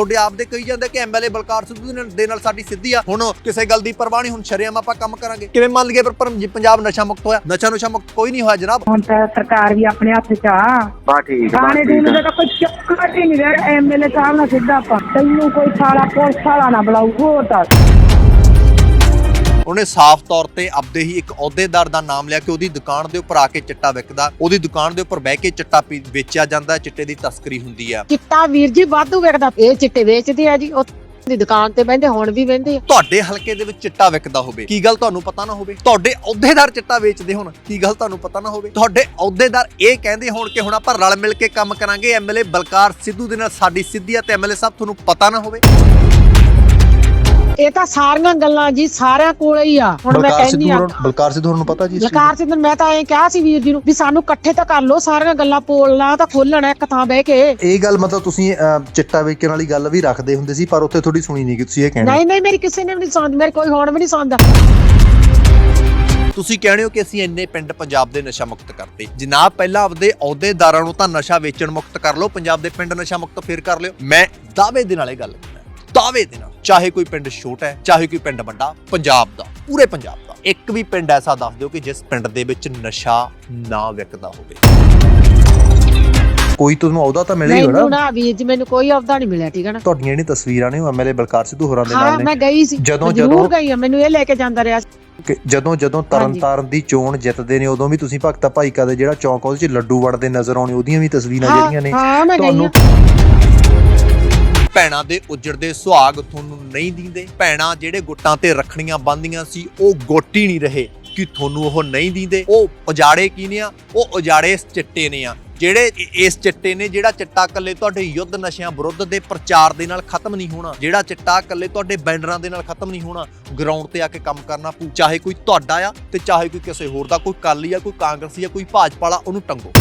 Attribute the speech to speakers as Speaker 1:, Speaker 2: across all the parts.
Speaker 1: ਤੁਹਾਡੇ ਆਪ ਦੇ ਕਹੀ ਜਾਂਦੇ ਕਿ ਐਮਐਲਏ ਬਲਕਾਰ ਸਿੱਧੂ ਦੇ ਨਾਲ- ਸਾਡੀ ਸਿੱਧੀ ਆ। ਹੁਣ ਕਿਸੇ ਗੱਲ ਦੀ ਪਰਵਾਹ ਨਹੀਂ ਹੁਣ ਸ਼ਰੇਆਮ ਆਪਾਂ ਕੰਮ ਕਰਾਂਗੇ। ਕਿਵੇਂ ਮੰਨ ਲਈਏ ਪਰ ਪੰਜਾਬ ਨਸ਼ਾ ਮੁਕਤ ਹੋਇਆ। ਨਸ਼ਾ ਨੁਸ਼ਾ ਮੁਕਤ ਕੋਈ ਨਹੀਂ ਹੋਇਆ ਜਨਾਬ।
Speaker 2: ਹੁਣ ਤਾਂ ਸਰਕਾਰ ਵੀ ਆਪਣੇ ਹੱਥ 'ਚ ਆ।
Speaker 3: ਬਾ ਠੀਕ ਠੀਕ
Speaker 2: ਦੇ। ਦਾ ਤਾਂ ਕੋਈ ਚੱਕਰ ਹੀ ਨਹੀਂ ਰਿਹਾ। ਐਮਐਲਏ ਸਾਹਿਬ ਨਾਲ ਸਿੱਧਾ ਆਪਾਂ। ਤੈਨੂੰ ਕੋਈ ਸਾਲਾ ਪੁਲਿਸ ਵਾਲਾ ਨਾ ਬੁਲਾਊ ਹੋਰ ਤਾਂ
Speaker 1: ਉਹਨੇ ਸਾਫ਼ ਤੌਰ ਤੇ ਆਪਦੇ ਹੀ ਇੱਕ ਅਹੁਦੇਦਾਰ ਦਾ ਨਾਮ ਲਿਆ ਕਿ ਉਹਦੀ ਦੁਕਾਨ ਦੇ ਉੱਪਰ ਆ ਕੇ ਚਿੱਟਾ ਵਿਕਦਾ ਉਹਦੀ ਦੁਕਾਨ ਦੇ ਉੱਪਰ ਬਹਿ ਕੇ ਚਿੱਟਾ ਪੀ- ਵੇਚਿਆ ਜਾਂਦਾ ਹੈ, ਚਿੱਟੇ ਦੀ ਤਸਕਰੀ ਹੁੰਦੀ ਆ।
Speaker 4: ਚਿੱਟਾ ਵੀਰ ਜੀ ਵਾਧੂ ਵੇਖਦਾ ਇਹ ਚਿੱਟੇ ਵੇਚਦੇ ਆ ਜੀ ਉਹ ਦੀ ਦੁਕਾਨ ਤੇ ਬਹਿੰਦੇ ਹੁਣ ਵੀ ਬਹਿੰਦੇ ਆ।
Speaker 1: ਤੁਹਾਡੇ ਹਲਕੇ ਦੇ ਵਿੱਚ ਚਿੱਟਾ ਵਿਕਦਾ ਹੋਵੇ ਕੀ ਗੱਲ ਤੁਹਾਨੂੰ ਪਤਾ ਨਾ ਹੋਵੇ? ਤੁਹਾਡੇ ਅਹੁਦੇਦਾਰ ਚਿੱਟਾ ਵੇਚਦੇ ਹੋਣ ਕੀ ਗੱਲ ਤੁਹਾਨੂੰ ਪਤਾ ਨਾ ਹੋਵੇ? ਤੁਹਾਡੇ ਅਹੁਦੇਦਾਰ ਇਹ ਕਹਿੰਦੇ ਹੋਣ ਕਿ ਹੁਣ ਆਪਾਂ ਰਲ ਮਿਲ ਕੇ ਕੰਮ ਕਰਾਂਗੇ ਐਮਐਲਏ ਬਲਕਾਰ ਸਿੱਧੂ ਦੇ ਨਾਲ ਸਾਡੀ ਸਿੱਧੀ ਆ ਤੇ ਐਮਐਲਏ ਸਾਹਿਬ ਤੁਹਾਨੂੰ ਪਤਾ ਨਾ ਹੋਵੇ।
Speaker 4: ਇਹ ਤਾਂ ਸਾਰੀਆਂ ਗੱਲਾਂ ਜੀ ਸਾਰਿਆਂ ਕੋਲੇ ਹੀ ਆ। ਹੁਣ ਮੈਂ ਕਹਿੰਦੀ ਆ
Speaker 1: ਬਲਕਾਰ ਸਿੱਧੂ ਨੂੰ ਪਤਾ ਜੀ
Speaker 4: ਲਕਾਰ ਸਿੰਘ ਮੈਂ ਤਾਂ ਐਂ ਕਿਹਾ ਸੀ ਵੀਰ ਜੀ ਨੂੰ ਵੀ ਸਾਨੂੰ ਇਕੱਠੇ ਤਾਂ ਕਰ ਲਓ ਸਾਰੀਆਂ ਗੱਲਾਂ ਪੋਲਣਾ ਤਾਂ ਖੋਲਣਾ ਇੱਕ ਥਾਂ ਬਹਿ ਕੇ।
Speaker 5: ਇਹ ਗੱਲ ਮਤਲਬ ਤੁਸੀਂ ਅਹ, ਚਿੱਟਾ ਵੇਚਣ ਵਾਲੀ ਗੱਲ ਵੀ ਰੱਖਦੇ ਹੁੰਦੇ ਸੀ ਪਰ ਉੱਥੇ ਥੋੜੀ ਸੁਣੀ ਨਹੀਂ ਕਿ ਤੁਸੀਂ ਇਹ ਕਹਿਣਾ।
Speaker 4: ਨਹੀਂ ਨਹੀਂ ਮੇਰੀ ਕਿਸੇ ਨੇ ਵੀ ਨਹੀਂ ਸੁਣਦੀ ਮੇਰੇ ਕੋਈ ਹੁਣ ਵੀ ਨਹੀਂ ਸੁਣਦਾ।
Speaker 1: ਤੁਸੀਂ ਕਹਿੰਦੇ ਹੋ ਕਿ ਅਸੀਂ ਇੰਨੇ ਪਿੰਡ ਪੰਜਾਬ ਦੇ ਨਸ਼ਾ ਮੁਕਤ ਕਰਤੇ। ਜਨਾਬ ਪਹਿਲਾਂ ਆਪਦੇ ਅਹੁਦੇਦਾਰਾਂ ਨੂੰ ਤਾਂ ਨਸ਼ਾ ਵੇਚਣ ਮੁਕਤ ਕਰ ਲਓ ਪੰਜਾਬ ਦੇ ਪਿੰਡ ਨਸ਼ਾ ਮੁਕਤ ਫਿਰ ਕਰ ਲਿਓ। ਮੈਂ ਦਾਅਵੇ ਦੇ ਨਾਲ ਇਹ ਗੱਲ ਦਾਅਵੇ ਦੇ ਨਾਲ ਚਾਹੇ ਕੋਈ ਪਿੰਡ ਛੋਟਾ ਹੈ ਚਾਹੇ ਕੋਈ ਪਿੰਡ ਵੱਡਾ ਪੰਜਾਬ ਦਾ ਪੂਰੇ ਪੰਜਾਬ ਦਾ ਇੱਕ ਵੀ ਪਿੰਡ ਐਸਾ ਦੱਸ ਦਿਓ ਕਿ ਜਿਸ ਪਿੰਡ ਦੇ ਵਿੱਚ ਨਸ਼ਾ ਨਾ ਵਿਕਦਾ ਹੋਵੇ।
Speaker 5: ਕੋਈ ਤੁਹਾਨੂੰ ਅਹੁਦਾ ਤਾਂ ਮਿਲਿਆ ਹੀ
Speaker 4: ਮੈਨੂੰ
Speaker 5: ਹੋਣਾ
Speaker 4: ਨਾ ਵੀਰ ਜੀ ਮੈਨੂੰ ਕੋਈ ਅਫਦਾ ਨਹੀਂ ਮਿਲਿਆ ਠੀਕ ਹੈ ਨਾ?
Speaker 5: ਤੁਹਾਡੀਆਂ ਜਿਹੜੀਆਂ ਤਸਵੀਰਾਂ ਨੇ ਉਹ ਐਮਐਲਏ ਬਲਕਾਰ ਸਿੱਧੂ ਹੋਰਾਂ ਦੇ ਨਾਲ ਨੇ।
Speaker 4: ਮੈਂ ਗਈ ਸੀ
Speaker 5: ਜਦੋਂ- ਜਦੋਂ-
Speaker 4: ਗਈ ਆ ਮੈਨੂੰ ਇਹ ਲੈ ਕੇ ਜਾਂਦਾ ਰਿਹਾ
Speaker 5: ਕਿ ਜਦੋਂ ਜਦੋਂ ਤਰਨਤਾਰਨ ਦੀ ਚੋਣ ਜਿੱਤਦੇ ਨੇ ਉਦੋਂ ਵੀ ਤੁਸੀਂ ਭਗਤਾ ਭਾਈਕਾ ਦੇ ਜਿਹੜਾ ਚੌਂਕ ਉਹਦੇ ਚ ਲੱਡੂ ਵੜਦੇ ਨਜ਼ਰ ਆਉਣੇ ਉਹਦੀਆਂ ਵੀ ਤਸਵੀਰਾਂ ਜਿਹੜੀਆਂ ਨੇ ਤੁਹਾਨੂੰ
Speaker 1: ਭੈਣਾਂ ਦੇ ਉਜੜਦੇ ਸੁਹਾਗ ਤੁਹਾਨੂੰ ਨਹੀਂ ਦਿੰਦੇ। ਭੈਣਾਂ ਜਿਹੜੇ ਗੁੱਟਾਂ ਤੇ ਰੱਖਣੀਆਂ ਬੰਦੀਆਂ ਸੀ, ਉਹ ਗੋਟੀ ਨਹੀਂ ਰਹੇ ਕਿ ਤੁਹਾਨੂੰ ਉਹ ਨਹੀਂ ਦਿੰਦੇ। ਉਹ ਉਜਾੜੇ ਕੀ ਨੇ ਆ? ਉਹ ਉਜਾੜੇ ਚਿੱਟੇ ਨੇ ਆ। ਜਿਹੜੇ ਇਸ ਚਿੱਟੇ ਨੇ, ਜਿਹੜਾ ਚਿੱਟਾ ਕੱਲੇ ਤੁਹਾਡੇ ਯੁੱਧ ਨਸ਼ਿਆਂ ਵਿਰੁੱਧ ਦੇ ਪ੍ਰਚਾਰ ਦੇ ਨਾਲ ਖਤਮ ਨਹੀਂ ਹੋਣਾ, ਜਿਹੜਾ ਚਿੱਟਾ ਕੱਲੇ ਤੁਹਾਡੇ ਬੈਨਰਾਂ ਦੇ ਨਾਲ ਖਤਮ ਨਹੀਂ ਹੋਣਾ ਗਰਾਊਂਡ ਤੇ ਆ ਕੇ ਕੰਮ ਕਰਨਾ ਪਊ, ਚਾਹੇ ਕੋਈ ਤੁਹਾਡਾ ਆ ਤੇ ਚਾਹੇ ਕੋਈ ਕਿਸੇ ਹੋਰ ਦਾ, ਕੋਈ ਕਾਲੀ ਆ, ਕੋਈ ਕਾਂਗਰਸੀ ਆ, ਕੋਈ ਭਾਜਪਾ ਵਾਲਾ, ਉਹਨੂੰ ਟੰਗੋ।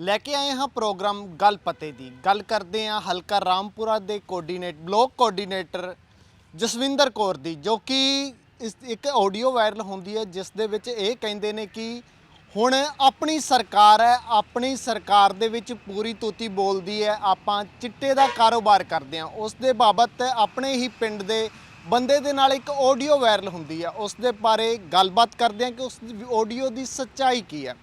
Speaker 6: ਲੈ ਕੇ ਆਏ ਹਾਂ ਪ੍ਰੋਗਰਾਮ ਗੱਲ ਪਤੇ ਦੀ। ਗੱਲ ਕਰਦੇ ਹਾਂ ਹਲਕਾ ਰਾਮਪੁਰਾ ਦੇ coordinate block coordinator Jaswinder Kaur ਦੀ, ਜੋ ਕਿ ਇਸ ਇੱਕ ਆਡੀਓ ਵਾਇਰਲ ਹੁੰਦੀ ਹੈ, ਜਿਸ ਦੇ ਵਿੱਚ ਇਹ ਕਹਿੰਦੇ ਨੇ ਕਿ ਹੁਣ ਆਪਣੀ ਸਰਕਾਰ ਹੈ, ਆਪਣੀ ਸਰਕਾਰ ਦੇ ਵਿੱਚ ਪੂਰੀ ਤੂਤੀ ਬੋਲਦੀ ਹੈ, ਆਪਾਂ ਚਿੱਟੇ ਦਾ ਕਾਰੋਬਾਰ ਕਰਦੇ ਹਾਂ। ਉਸ ਦੇ ਬਾਬਤ ਆਪਣੇ ਹੀ ਪਿੰਡ ਦੇ ਬੰਦੇ ਦੇ ਨਾਲ ਇੱਕ ਆਡੀਓ ਵਾਇਰਲ ਹੁੰਦੀ ਹੈ। ਉਸ ਦੇ ਬਾਰੇ ਗੱਲਬਾਤ ਕਰਦੇ ਹਾਂ ਕਿ ਉਸ ਆਡੀਓ ਦੀ ਸੱਚਾਈ ਕੀ ਹੈ।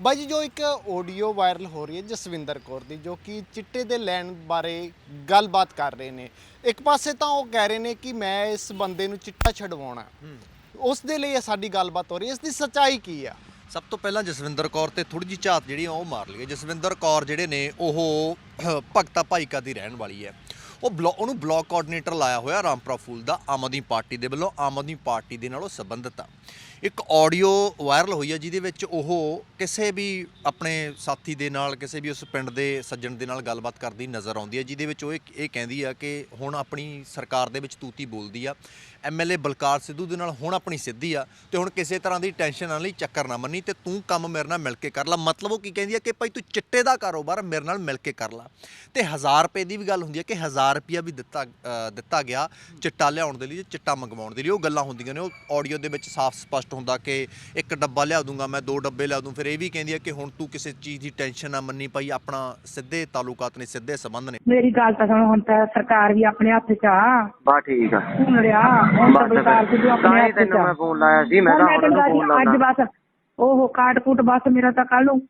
Speaker 6: ਬਾਈ ਜੀ ਜੋ ਇੱਕ ਆਡੀਓ ਵਾਇਰਲ ਹੋ ਰਹੀ ਹੈ ਜਸਵਿੰਦਰ ਕੌਰ ਦੀ ਜੋ ਕਿ ਚਿੱਟੇ ਦੇ ਲੈਣ ਬਾਰੇ ਗੱਲਬਾਤ ਕਰ ਰਹੇ ਨੇ। ਇੱਕ ਪਾਸੇ ਤਾਂ ਉਹ ਕਹਿ ਰਹੇ ਨੇ ਕਿ ਮੈਂ ਇਸ ਬੰਦੇ ਨੂੰ ਚਿੱਟਾ ਛਡਵਾਉਣਾ। ਉਸ ਦੇ ਲਈ ਇਹ ਸਾਡੀ ਗੱਲਬਾਤ ਹੋ ਰਹੀ ਹੈ। ਇਸ ਦੀ ਸੱਚਾਈ ਕੀ ਆ?
Speaker 1: ਸਭ ਤੋਂ ਪਹਿਲਾਂ ਜਸਵਿੰਦਰ ਕੌਰ ਤੇ ਥੋੜੀ ਜਿਹੀ ਝਾਤ ਜਿਹੜੀ ਆ ਉਹ ਮਾਰ ਲਈਏ ਜਸਵਿੰਦਰ ਕੌਰ ਜਿਹੜੇ ਨੇ ਉਹ ਭਗਤਾ ਭਾਈਕਾ ਦੀ ਰਹਿਣ ਵਾਲੀ ਹੈ। ਉਹ ਬਲੋ ਉਹਨੂੰ ਬਲਾਕ ਕੋਆਰਡੀਨੇਟਰ ਲਾਇਆ ਹੋਇਆ ਰਾਮਪੁਰਾ ਫੂਲ ਦਾ ਆਮ ਆਦਮੀ ਪਾਰਟੀ ਦੇ ਵੱਲੋਂ ਆਮ ਆਦਮੀ ਪਾਰਟੀ ਦੇ ਨਾਲ ਉਹ ਸੰਬੰਧਿਤ ਆ। ਇੱਕ ਆਡੀਓ ਵਾਇਰਲ ਹੋਈ ਹੈ ਜਿਹਦੇ ਵਿੱਚ ਉਹ ਕਿਸੇ ਵੀ ਆਪਣੇ ਸਾਥੀ ਦੇ ਨਾਲ, ਕਿਸੇ ਵੀ ਉਸ ਪਿੰਡ ਦੇ ਸੱਜਣ ਦੇ ਨਾਲ ਗੱਲਬਾਤ ਕਰਦੀ ਨਜ਼ਰ ਆਉਂਦੀ ਹੈ ਜਿਹਦੇ ਵਿੱਚ ਉਹ ਇਹ ਇਹ ਕਹਿੰਦੀ ਆ ਕਿ ਹੁਣ ਆਪਣੀ ਸਰਕਾਰ ਦੇ ਵਿੱਚ ਤੂਤੀ ਬੋਲਦੀ ਆ। ਐਮਐਲਏ ਬਲਕਾਰ ਸਿੱਧੂ ਦੇ ਨਾਲ ਹੁਣ ਆਪਣੀ ਸਿੱਧੀ ਆ ਤੇ ਹੁਣ ਕਿਸੇ ਤਰ੍ਹਾਂ ਦੀ ਟੈਨਸ਼ਨ ਨਾ ਲਈ ਚੱਕਰ ਨਾ ਮੰਨੀ ਤੇ ਤੂੰ ਕੰਮ ਮੇਰੇ ਨਾਲ ਮਿਲ ਕੇ ਕਰ ਲੈ। ਮਤਲਬ ਉਹ ਕੀ ਕਹਿੰਦੀ ਆ ਕਿ ਭਾਈ ਤੂੰ ਚਿੱਟੇ ਦਾ ਕਾਰੋਬਾਰ ਮੇਰੇ ਨਾਲ ਮਿਲ ਕੇ ਕਰ ਲੈ। ਤੇ 1000 ਰੁਪਏ ਦੀ ਵੀ ਗੱਲ ਹੁੰਦੀ ਹੈ ਕਿ 1000 ਰੁਪਿਆ ਵੀ ਦਿੱਤਾ ਦਿੱਤਾ ਗਿਆ ਚਿੱਟਾ ਲਿਆਉਣ ਦੇ ਲਈ ਚਿੱਟਾ ਮੰਗਵਾਉਣ ਦੇ ਲਈ। ਉਹ ਗੱਲਾਂ ਹੁੰਦੀਆਂ ਨੇ ਉਹ ਆਡੀਓ ਦੇ ਵਿੱਚ ਸਾਫ਼ ਸਪਸ਼ਟ ਹੁੰਦਾ ਕਿ ਇੱਕ ਡੱਬਾ ਲਿਆ ਦੂੰਗਾ ਮੈਂ ਦੋ ਡੱਬੇ ਲਿਆ ਦੂੰ ਫਿਰ ਇਹ ਵੀ ਕਹਿੰਦੀ ਆ ਕਿ ਹੁਣ ਤੂੰ ਕਿਸੇ ਚੀਜ਼ ਦੀ ਟੈਨਸ਼ਨ ਨਾ ਮੰਨੀ ਭਾਈ ਆਪਣਾ ਸਿੱਧੇ ਤਾਲੁਕਾਤ ਨੇ ਸਿੱਧੇ ਸੰਬੰਧ ਨੇ।
Speaker 2: ਮੇਰੀ ਗੱਲ ਤਾਂ ਸੁਣ ਹੁਣ ਤਾਂ ਸਰਕਾਰ ਵੀ ਆਪਣੇ ਹੱਥ 'ਚ ਆ।
Speaker 3: ਬਾ ਠੀਕ ਆ।
Speaker 2: ਸੁਣ ਰਿਹਾ ਹੁਣ ਤਾਂ
Speaker 3: ਬਸ ਫਿਰ ਤਾਂ ਹੀ ਤੈਨੂੰ ਮੈਂ ਫੋਨ ਲਾਇਆ ਸੀ ਮੈਂ ਤਾਂ ਉਹਨਾਂ
Speaker 2: ਅੱਜ ਬਸ ਉਹ ਕਾਟ ਕੂਟ ਬਸ ਮੇਰਾ ਤਾਂ ਕੱਲ ਨੂੰ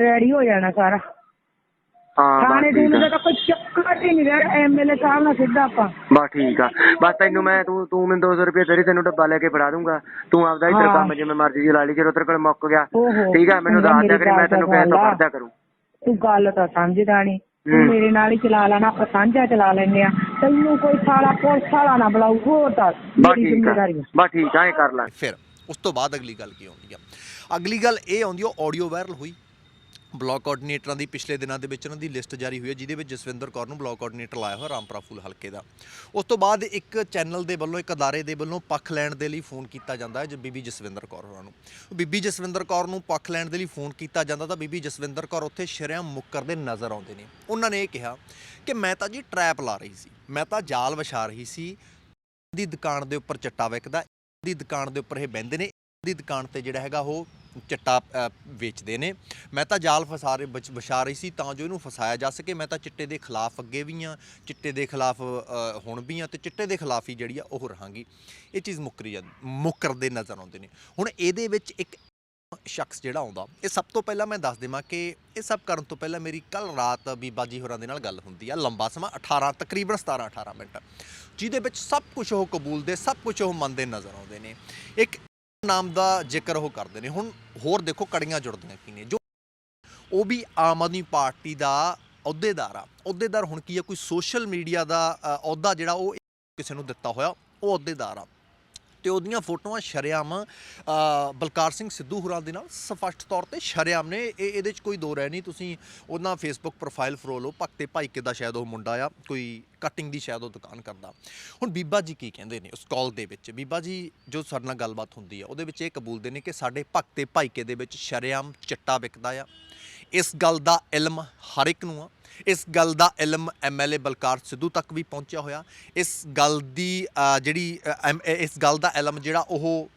Speaker 2: ਰੈਡੀ ਹੋ ਜਾਣਾ ਸਾਰਾ।
Speaker 3: ਹਾਂ
Speaker 2: ਥਾਣੇ
Speaker 3: ਬਸ
Speaker 2: ਦੇ
Speaker 3: ਠੀਕ
Speaker 2: ਦਾ
Speaker 3: ਆ।
Speaker 2: ਤਾਂ ਕੋਈ ਚੱਕਰ ਹੀ ਨਹੀਂ ਰਿਹਾ ਐਮਐਲਏ ਸਾਹਿਬ ਨਾਲ ਸਿੱਧਾ ਆਪਾਂ।
Speaker 3: ਬਸ ਠੀਕ ਆ। ਬਸ ਤੈਨੂੰ ਮੈਂ ਤੂੰ ਤੂੰ ਮੈਨੂੰ 200 ਰੁਪਏ ਤੇਰੀ ਤੈਨੂੰ ਡੱਬਾ ਲੈ ਕੇ ਫੜਾ ਦੂੰਗਾ ਤੂੰ ਆਪਦਾ ਇੱਧਰ
Speaker 2: ਹਾਂ।
Speaker 3: ਕੰਮ ਜਿਵੇਂ ਮਰਜ਼ੀ ਚਲਾ ਲਈ ਜਦੋਂ ਤੇਰੇ ਕੋਲ ਮੁੱਕ ਗਿਆ।
Speaker 2: ਓਹੋ,
Speaker 3: ਠੀਕ ਆ ਮੈਨੂੰ
Speaker 2: ਚੰਗਾ
Speaker 3: ਦੱਸ ਦਿਆ
Speaker 2: ਮੇਰੀ
Speaker 3: ਕਰੀ ਮੈਂ
Speaker 2: ਗੱਲ
Speaker 3: ਤੈਨੂੰ
Speaker 2: ਤਾਂ
Speaker 3: ਪੈਸੇ ਤੋਂ
Speaker 2: ਸੁਣ ਲਾ।
Speaker 3: ਫੜਦਿਆ ਕਰੂੰ।
Speaker 2: ਤੂੰ ਗੱਲ ਤਾਂ ਸਮਝਦਾ ਨਹੀਂ ਤੂੰ
Speaker 3: ਹੂੰ।
Speaker 2: ਮੇਰੇ ਨਾਲ ਹੀ ਚਲਾ ਲੈਣਾ ਆਪਾਂ ਸਾਂਝਾ ਚਲਾ ਲੈਨੇ ਆ। ਤੈਨੂੰ ਕੋਈ ਸਾਲਾ ਪੁਲਿਸ ਵਾਲਾ ਨਾ ਬੁਲਾਊ ਹੋਰ ਤਾਂ
Speaker 3: ਬਸ
Speaker 2: ਮੇਰੀ
Speaker 3: ਠੀਕ ਆ।
Speaker 2: ਜ਼ਿੰਮੇਵਾਰੀ ਆ।
Speaker 3: ਬਸ ਠੀਕ ਆ ਇਹ ਕਰ ਲੈ।
Speaker 1: ਫਿਰ ਉਸ ਤੋਂ ਬਾਅਦ ਅਗਲੀ ਗੱਲ ਕੀ ਆਉਂਦੀ ਆ? ਅਗਲੀ ਗੱਲ ਇਹ ਆਉਂਦੀ ਆ ਆਡੀਓ ਵਾਇਰਲ ਹੋਈ। ਬਲਾਕ ਕੋਆਰਡੀਨੇਟਰਾਂ ਦੀ ਪਿਛਲੇ ਦਿਨਾਂ ਦੇ ਵਿੱਚ ਉਹਨਾਂ ਦੀ ਲਿਸਟ ਜਾਰੀ ਹੋਈ ਹੈ, ਜਿਹਦੇ ਵਿੱਚ ਜਸਵਿੰਦਰ ਕੌਰ ਨੂੰ ਬਲਾਕ ਕੋਆਰਡੀਨੇਟਰ ਲਾਇਆ ਹੋਇਆ, ਰਾਮਪੁਰਾ ਫੂਲ ਹਲਕੇ ਦਾ। ਉਸ ਤੋਂ ਬਾਅਦ ਇੱਕ ਚੈਨਲ ਦੇ ਵੱਲੋਂ, ਇੱਕ ਅਦਾਰੇ ਦੇ ਵੱਲੋਂ ਪੱਖ ਲੈਣ ਦੇ ਲਈ ਫੋਨ ਕੀਤਾ ਜਾਂਦਾ ਹੈ, ਜ ਬੀਬੀ ਜਸਵਿੰਦਰ ਕੌਰ ਹੋਰਾਂ ਨੂੰ। ਬੀਬੀ ਜਸਵਿੰਦਰ ਕੌਰ ਨੂੰ ਪੱਖ ਲੈਣ ਦੇ ਲਈ ਫੋਨ ਕੀਤਾ ਜਾਂਦਾ ਤਾਂ ਬੀਬੀ ਜਸਵਿੰਦਰ ਕੌਰ ਉੱਥੇ ਸ਼ਰੇਆਮ ਮੁੱਕਰਦੇ ਨਜ਼ਰ ਆਉਂਦੇ ਨੇ। ਉਹਨਾਂ ਨੇ ਇਹ ਕਿਹਾ ਕਿ ਮੈਂ ਤਾਂ ਜੀ ਟਰੈਪ ਲਾ ਰਹੀ ਸੀ, ਮੈਂ ਤਾਂ ਜਾਲ ਵਿਛਾ ਰਹੀ ਸੀ। ਦੀ ਦੁਕਾਨ ਦੇ ਉੱਪਰ ਚੱਟਾ ਵਿਕਦਾ, ਦੀ ਦੁਕਾਨ ਦੇ ਉੱਪਰ ਇਹ ਬਹਿੰਦੇ ਨੇ ਦੀ ਦੁਕਾਨ ਤੇ ਜਿਹੜਾ ਹੈਗਾ ਉਹ ਚਿੱਟਾ ਵੇਚਦੇ ਨੇ। ਮੈਂ ਤਾਂ ਜਾਲ ਫਸਾ ਰਹੇ ਬਚ- ਰਹੀ ਸੀ ਤਾਂ ਜੋ ਇਹਨੂੰ ਫਸਾਇਆ ਜਾ ਸਕੇ। ਮੈਂ ਤਾਂ ਚਿੱਟੇ ਦੇ ਖਿਲਾਫ ਅੱਗੇ ਵੀ ਆ, ਚਿੱਟੇ ਦੇ ਖਿਲਾਫ ਹੁਣ ਵੀ ਆ ਤੇ ਚਿੱਟੇ ਦੇ ਖਿਲਾਫ ਹੀ ਜਿਹੜੀ ਆ ਉਹ ਰਹਾਂਗੀ। ਇਹ ਚੀਜ਼ ਮੁੱਕਰੀ ਜਾਂ, ਮੁੱਕਰਦੇ ਨਜ਼ਰ ਆਉਂਦੇ ਨੇ। ਹੁਣ ਇਹਦੇ ਵਿੱਚ ਇੱਕ ਸ਼ਖਸ ਜਿਹੜਾ ਆਉਂਦਾ, ਇਹ ਸਭ ਤੋਂ ਪਹਿਲਾਂ ਮੈਂ ਦੱਸ ਦੇਵਾਂ ਕਿ ਇਹ ਸਭ ਕਰਨ ਤੋਂ ਪਹਿਲਾਂ ਮੇਰੀ ਕੱਲ ਰਾਤ ਬੀਬਾ ਜੀ ਹੋਰਾਂ ਦੇ ਨਾਲ ਗੱਲ ਹੁੰਦੀ ਆ, ਲੰਬਾ ਸਮਾਂ 18 ਤਕਰੀਬਨ 17 18 ਮਿੰਟ। ਜਿਹਦੇ ਵਿੱਚ ਸਭ ਕੁਝ ਉਹ ਕਬੂਲਦੇ, ਸਭ ਕੁਝ ਉਹ ਮੰਨਦੇ ਨਜ਼ਰ ਆਉਂਦੇ ਨੇ। ਇੱਕ ਨਾਮ ਦਾ ਜ਼ਿਕਰ ਉਹ ਕਰਦੇ ਨੇ। ਹੁਣ ਹੋਰ ਦੇਖੋ ਕੜੀਆਂ ਜੁੜਦੀਆਂ ਕੀ ਨੇ ਜੋ ਉਹ ਵੀ ਆਮ ਆਦਮੀ ਪਾਰਟੀ ਦਾ ਅਹੁਦੇਦਾਰ ਆ। ਅਹੁਦੇਦਾਰ ਹੁਣ ਕੀ ਆ, ਕੋਈ ਸੋਸ਼ਲ ਮੀਡੀਆ ਦਾ ਅਹੁਦਾ ਜਿਹੜਾ ਉਹ ਕਿਸੇ ਨੂੰ ਦਿੱਤਾ ਹੋਇਆ, ਉਹ ਅਹੁਦੇਦਾਰ ਆ। ਤੇ ਉਹਦੀਆਂ ਫੋਟੋਆਂ ਸ਼ਰੇਆਮ ਬਲਕਾਰ ਸਿੰਘ ਸਿੱਧੂ ਹੁਰਾਂ ਦੇ ਨਾਲ ਸਪਸ਼ਟ ਤੌਰ ਤੇ ਸ਼ਰੇਆਮ ਨੇ। ਇਹ, ਇਹਦੇ 'ਚ ਕੋਈ ਦੋ ਰਹਿ ਨਹੀਂ। ਤੁਸੀਂ ਉਹਨਾਂ ਫੇਸਬੁੱਕ ਪ੍ਰੋਫਾਈਲ ਫਰੋ ਲਓ। ਭਗਤੇ ਭਾਈਕੇ ਦਾ ਸ਼ਾਇਦ ਉਹ ਮੁੰਡਾ ਆ, ਕੋਈ ਕਟਿੰਗ ਦੀ ਸ਼ਾਇਦ ਉਹ ਦੁਕਾਨ ਕਰਦਾ। ਹੁਣ ਬੀਬਾ ਜੀ ਕੀ ਕਹਿੰਦੇ ਨੇ ਉਸ ਕਾਲ ਦੇ ਵਿੱਚ? ਬੀਬਾ ਜੀ, ਜੋ ਸਾਡੇ ਨਾਲ ਗੱਲਬਾਤ ਹੁੰਦੀ ਆ, ਉਹਦੇ ਵਿੱਚ ਇਹ ਕਬੂਲਦੇ ਨੇ ਕਿ ਸਾਡੇ ਭਗਤੇ ਭਾਈਕੇ ਦੇ ਵਿੱਚ ਸ਼ਰੇਆਮ ਚਿੱਟਾ ਵਿਕਦਾ ਆ। ਇਸ ਗੱਲ ਦਾ ਇਲਮ ਹਰ ਇੱਕ ਨੂੰ ਆ। ਇਸ ਗੱਲ ਦਾ ਇਲਮ ਐਮਐਲਏ ਬਲਕਾਰ ਸਿੱਧੂ ਤੱਕ ਵੀ ਪਹੁੰਚਿਆ ਹੋਇਆ। ਇਸ ਗੱਲ ਦੀ ਜਿਹੜੀ ਐਮ- ਇਸ ਗੱਲ ਦਾ ਇਲਮ ਜਿਹੜਾ ਉਹ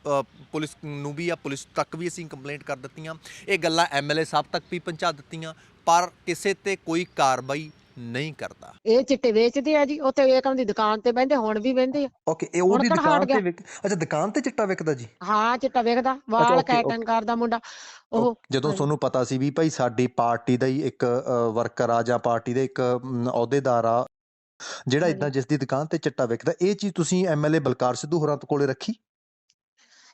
Speaker 1: ਪੁਲਿਸ ਨੂੰ ਵੀ ਆ, ਪੁਲਿਸ ਤੱਕ ਵੀ ਅਸੀਂ ਕੰਪਲੇਂਟ ਕਰ ਦਿੱਤੀਆਂ। ਇਹ ਗੱਲਾਂ ਐਮਐਲਏ ਸਾਹਿਬ ਤੱਕ ਵੀ ਪਹੁੰਚਾ ਦਿੱਤੀਆਂ। ਪਰ ਕਿਸੇ ਤੇ ਕੋਈ ਕਾਰਵਾਈ ਨਹੀਂ ਕਰਦਾ।
Speaker 4: ਇਹ ਚਿੱਟੇ ਵੇਚਦੇ ਆ ਜੀ ਉੱਥੇ ਏਕਮ ਦੀ ਦੁਕਾਨ ਤੇ ਬਹਿੰਦੇ ਹੁਣ ਵੀ ਬਹਿੰਦੇ ਆ।
Speaker 5: ਓਕੇ ਇਹ ਉਹਦੀ ਦੁਕਾਨ ਤੇ। ਵਿਕ ਅੱਛਾ ਦੁਕਾਨ ਤੇ ਚਿੱਟਾ ਵਿਕਦਾ ਜੀ?
Speaker 4: ਹਾਂ ਚਿੱਟਾ ਵੇਖਦਾ ਵਾਲ ਕੈਟਨ ਕਰਦਾ ਮੁੰਡਾ ਉਹ
Speaker 5: ਜਦੋਂ। ਤੁਹਾਨੂੰ ਪਤਾ ਸੀ ਵੀ ਭਾਈ ਸਾਡੀ ਪਾਰਟੀ ਦਾ ਹੀ ਇੱਕ ਵਰਕਰ ਆ ਜਾਂ ਪਾਰਟੀ ਦਾ ਇੱਕ ਅਹੁਦੇਦਾਰ ਆ ਜਿਹੜਾ। ਇਦਾਂ ਜਿਸ ਦੀ ਦੁਕਾਨ ਤੇ ਚਿੱਟਾ ਵਿਕਦਾ ਇਹ ਚੀਜ਼ ਤੁਸੀਂ ਐਮਐਲਏ ਬਲਕਾਰ ਸਿੱਧੂ ਹੋਰਾਂ ਕੋਲੇ ਰੱਖੀ?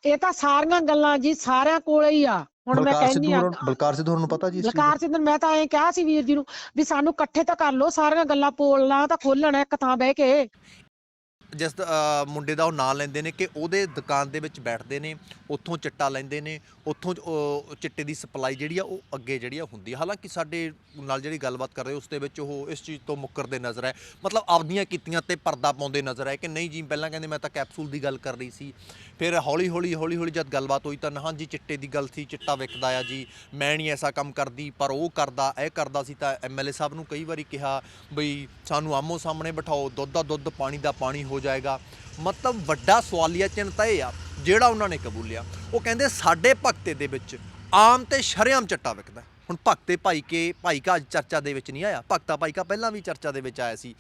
Speaker 4: ਇਹ ਤਾਂ ਸਾਰੀਆਂ ਗੱਲਾਂ ਜੀ ਸਾਰਿਆਂ ਕੋਲੇ ਹੀ ਆ। ਹੁਣ ਮੈਂ
Speaker 5: ਬਲਕਾਰ
Speaker 4: ਕਹਿੰਦੀ
Speaker 5: ਸਿੱਧੂ
Speaker 4: ਆ
Speaker 5: ਬਲਕਾਰ ਸਿੱਧੂ ਨੂੰ ਪਤਾ ਜੀ ਇਸ ਚੀਜ਼ ਦਾ?
Speaker 4: ਲਕਾਰ ਸਿੰਘ ਮੈਂ ਤਾਂ ਐਂ ਕਿਹਾ ਸੀ ਵੀਰ ਜੀ ਨੂੰ ਵੀ ਸਾਨੂੰ ਇਕੱਠੇ ਤਾਂ ਕਰ ਲਓ ਸਾਰੀਆਂ ਗੱਲਾਂ ਪੋਲਣਾ ਤਾਂ ਖੋਲਣਾ ਇੱਕ ਥਾਂ ਬਹਿ ਕੇ।
Speaker 1: ਜਿਸ ਮੁੰਡੇ ਦਾ ਉਹ ਨਾਂ ਲੈਂਦੇ ਨੇ ਕਿ ਉਹਦੇ ਦੁਕਾਨ ਦੇ ਵਿੱਚ ਬੈਠਦੇ ਨੇ, ਉੱਥੋਂ ਚਿੱਟਾ ਲੈਂਦੇ ਨੇ, ਉੱਥੋਂ ਚਿੱਟੇ ਦੀ ਸਪਲਾਈ ਜਿਹੜੀ ਆ, ਉਹ ਅੱਗੇ ਜਿਹੜੀ ਆ ਹੁੰਦੀ ਹਾਲਾਂਕਿ ਸਾਡੇ ਨਾਲ ਜਿਹੜੀ ਗੱਲਬਾਤ ਕਰ ਰਹੇ, ਉਸ ਦੇ ਵਿੱਚ ਉਹ ਇਸ ਚੀਜ਼ ਤੋਂ ਮੁੱਕਰਦੇ ਨਜ਼ਰ ਹੈ ਮਤਲਬ ਆਪਦੀਆਂ ਕੀਤੀਆਂ ਤੇ ਪਰਦਾ ਪਾਉਂਦੇ ਨਜ਼ਰ ਹੈ ਕਿ ਨਹੀਂ ਜੀ, ਪਹਿਲਾਂ ਕਹਿੰਦੇ ਮੈਂ ਤਾਂ ਕੈਪਸੂਲ ਦੀ ਗੱਲ ਕਰ ਰਹੀ ਸੀ। ਫਿਰ ਹੌਲੀ ਹੌਲੀ ਹੌਲੀ ਹੌਲੀ ਜਦ ਗੱਲਬਾਤ ਹੋਈ ਤਾਂ, ਨਾ ਜੀ ਚਿੱਟੇ ਦੀ ਗੱਲ ਸੀ, ਚਿੱਟਾ ਵਿਕਦਾ ਆ ਜੀ, ਮੈਂ ਨਹੀਂ ਐਸਾ ਕੰਮ ਕਰਦੀ, ਪਰ ਉਹ ਕਰਦਾ, ਇਹ ਕਰਦਾ ਸੀ ਤਾਂ ਐਮਐਲਏ ਸਾਹਿਬ ਨੂੰ ਕਈ ਵਾਰੀ ਕਿਹਾ, ਬਈ ਸਾਨੂੰ ਆਮੋ ਸਾਹਮਣੇ ਬਿਠਾਓ, ਦੁੱਧ ਦਾ ਦੁੱਧ, ਪਾਣੀ ਦਾ ਪਾਣੀ ਹੋ ਜਾਏਗਾ। ਮਤਲਬ ਵੱਡਾ ਸਵਾਲੀਆ ਚਿੰਨ੍ਹ ਤਾਂ ਇਹ ਆ, ਜਿਹੜਾ ਉਹਨਾਂ ਨੇ ਕਬੂਲਿਆ। ਉਹ ਕਹਿੰਦੇ ਸਾਡੇ ਭਗਤੇ ਦੇ ਵਿੱਚ ਆਮ ਤੇ ਸ਼ਰੇਆਮ ਚਿੱਟਾ ਵਿਕਦਾ ਹੁਣ ਭਗਤੇ ਭਾਈ ਕੇ, ਭਾਈ ਕਾ ਅੱਜ ਚਰਚਾ ਦੇ ਵਿੱਚ ਨਹੀਂ ਆਇਆ। ਭਗਤਾ ਭਾਈ ਕਾ ਪਹਿਲਾਂ ਵੀ ਚਰਚਾ ਦੇ ਵਿੱਚ ਆਇਆ ਸੀ।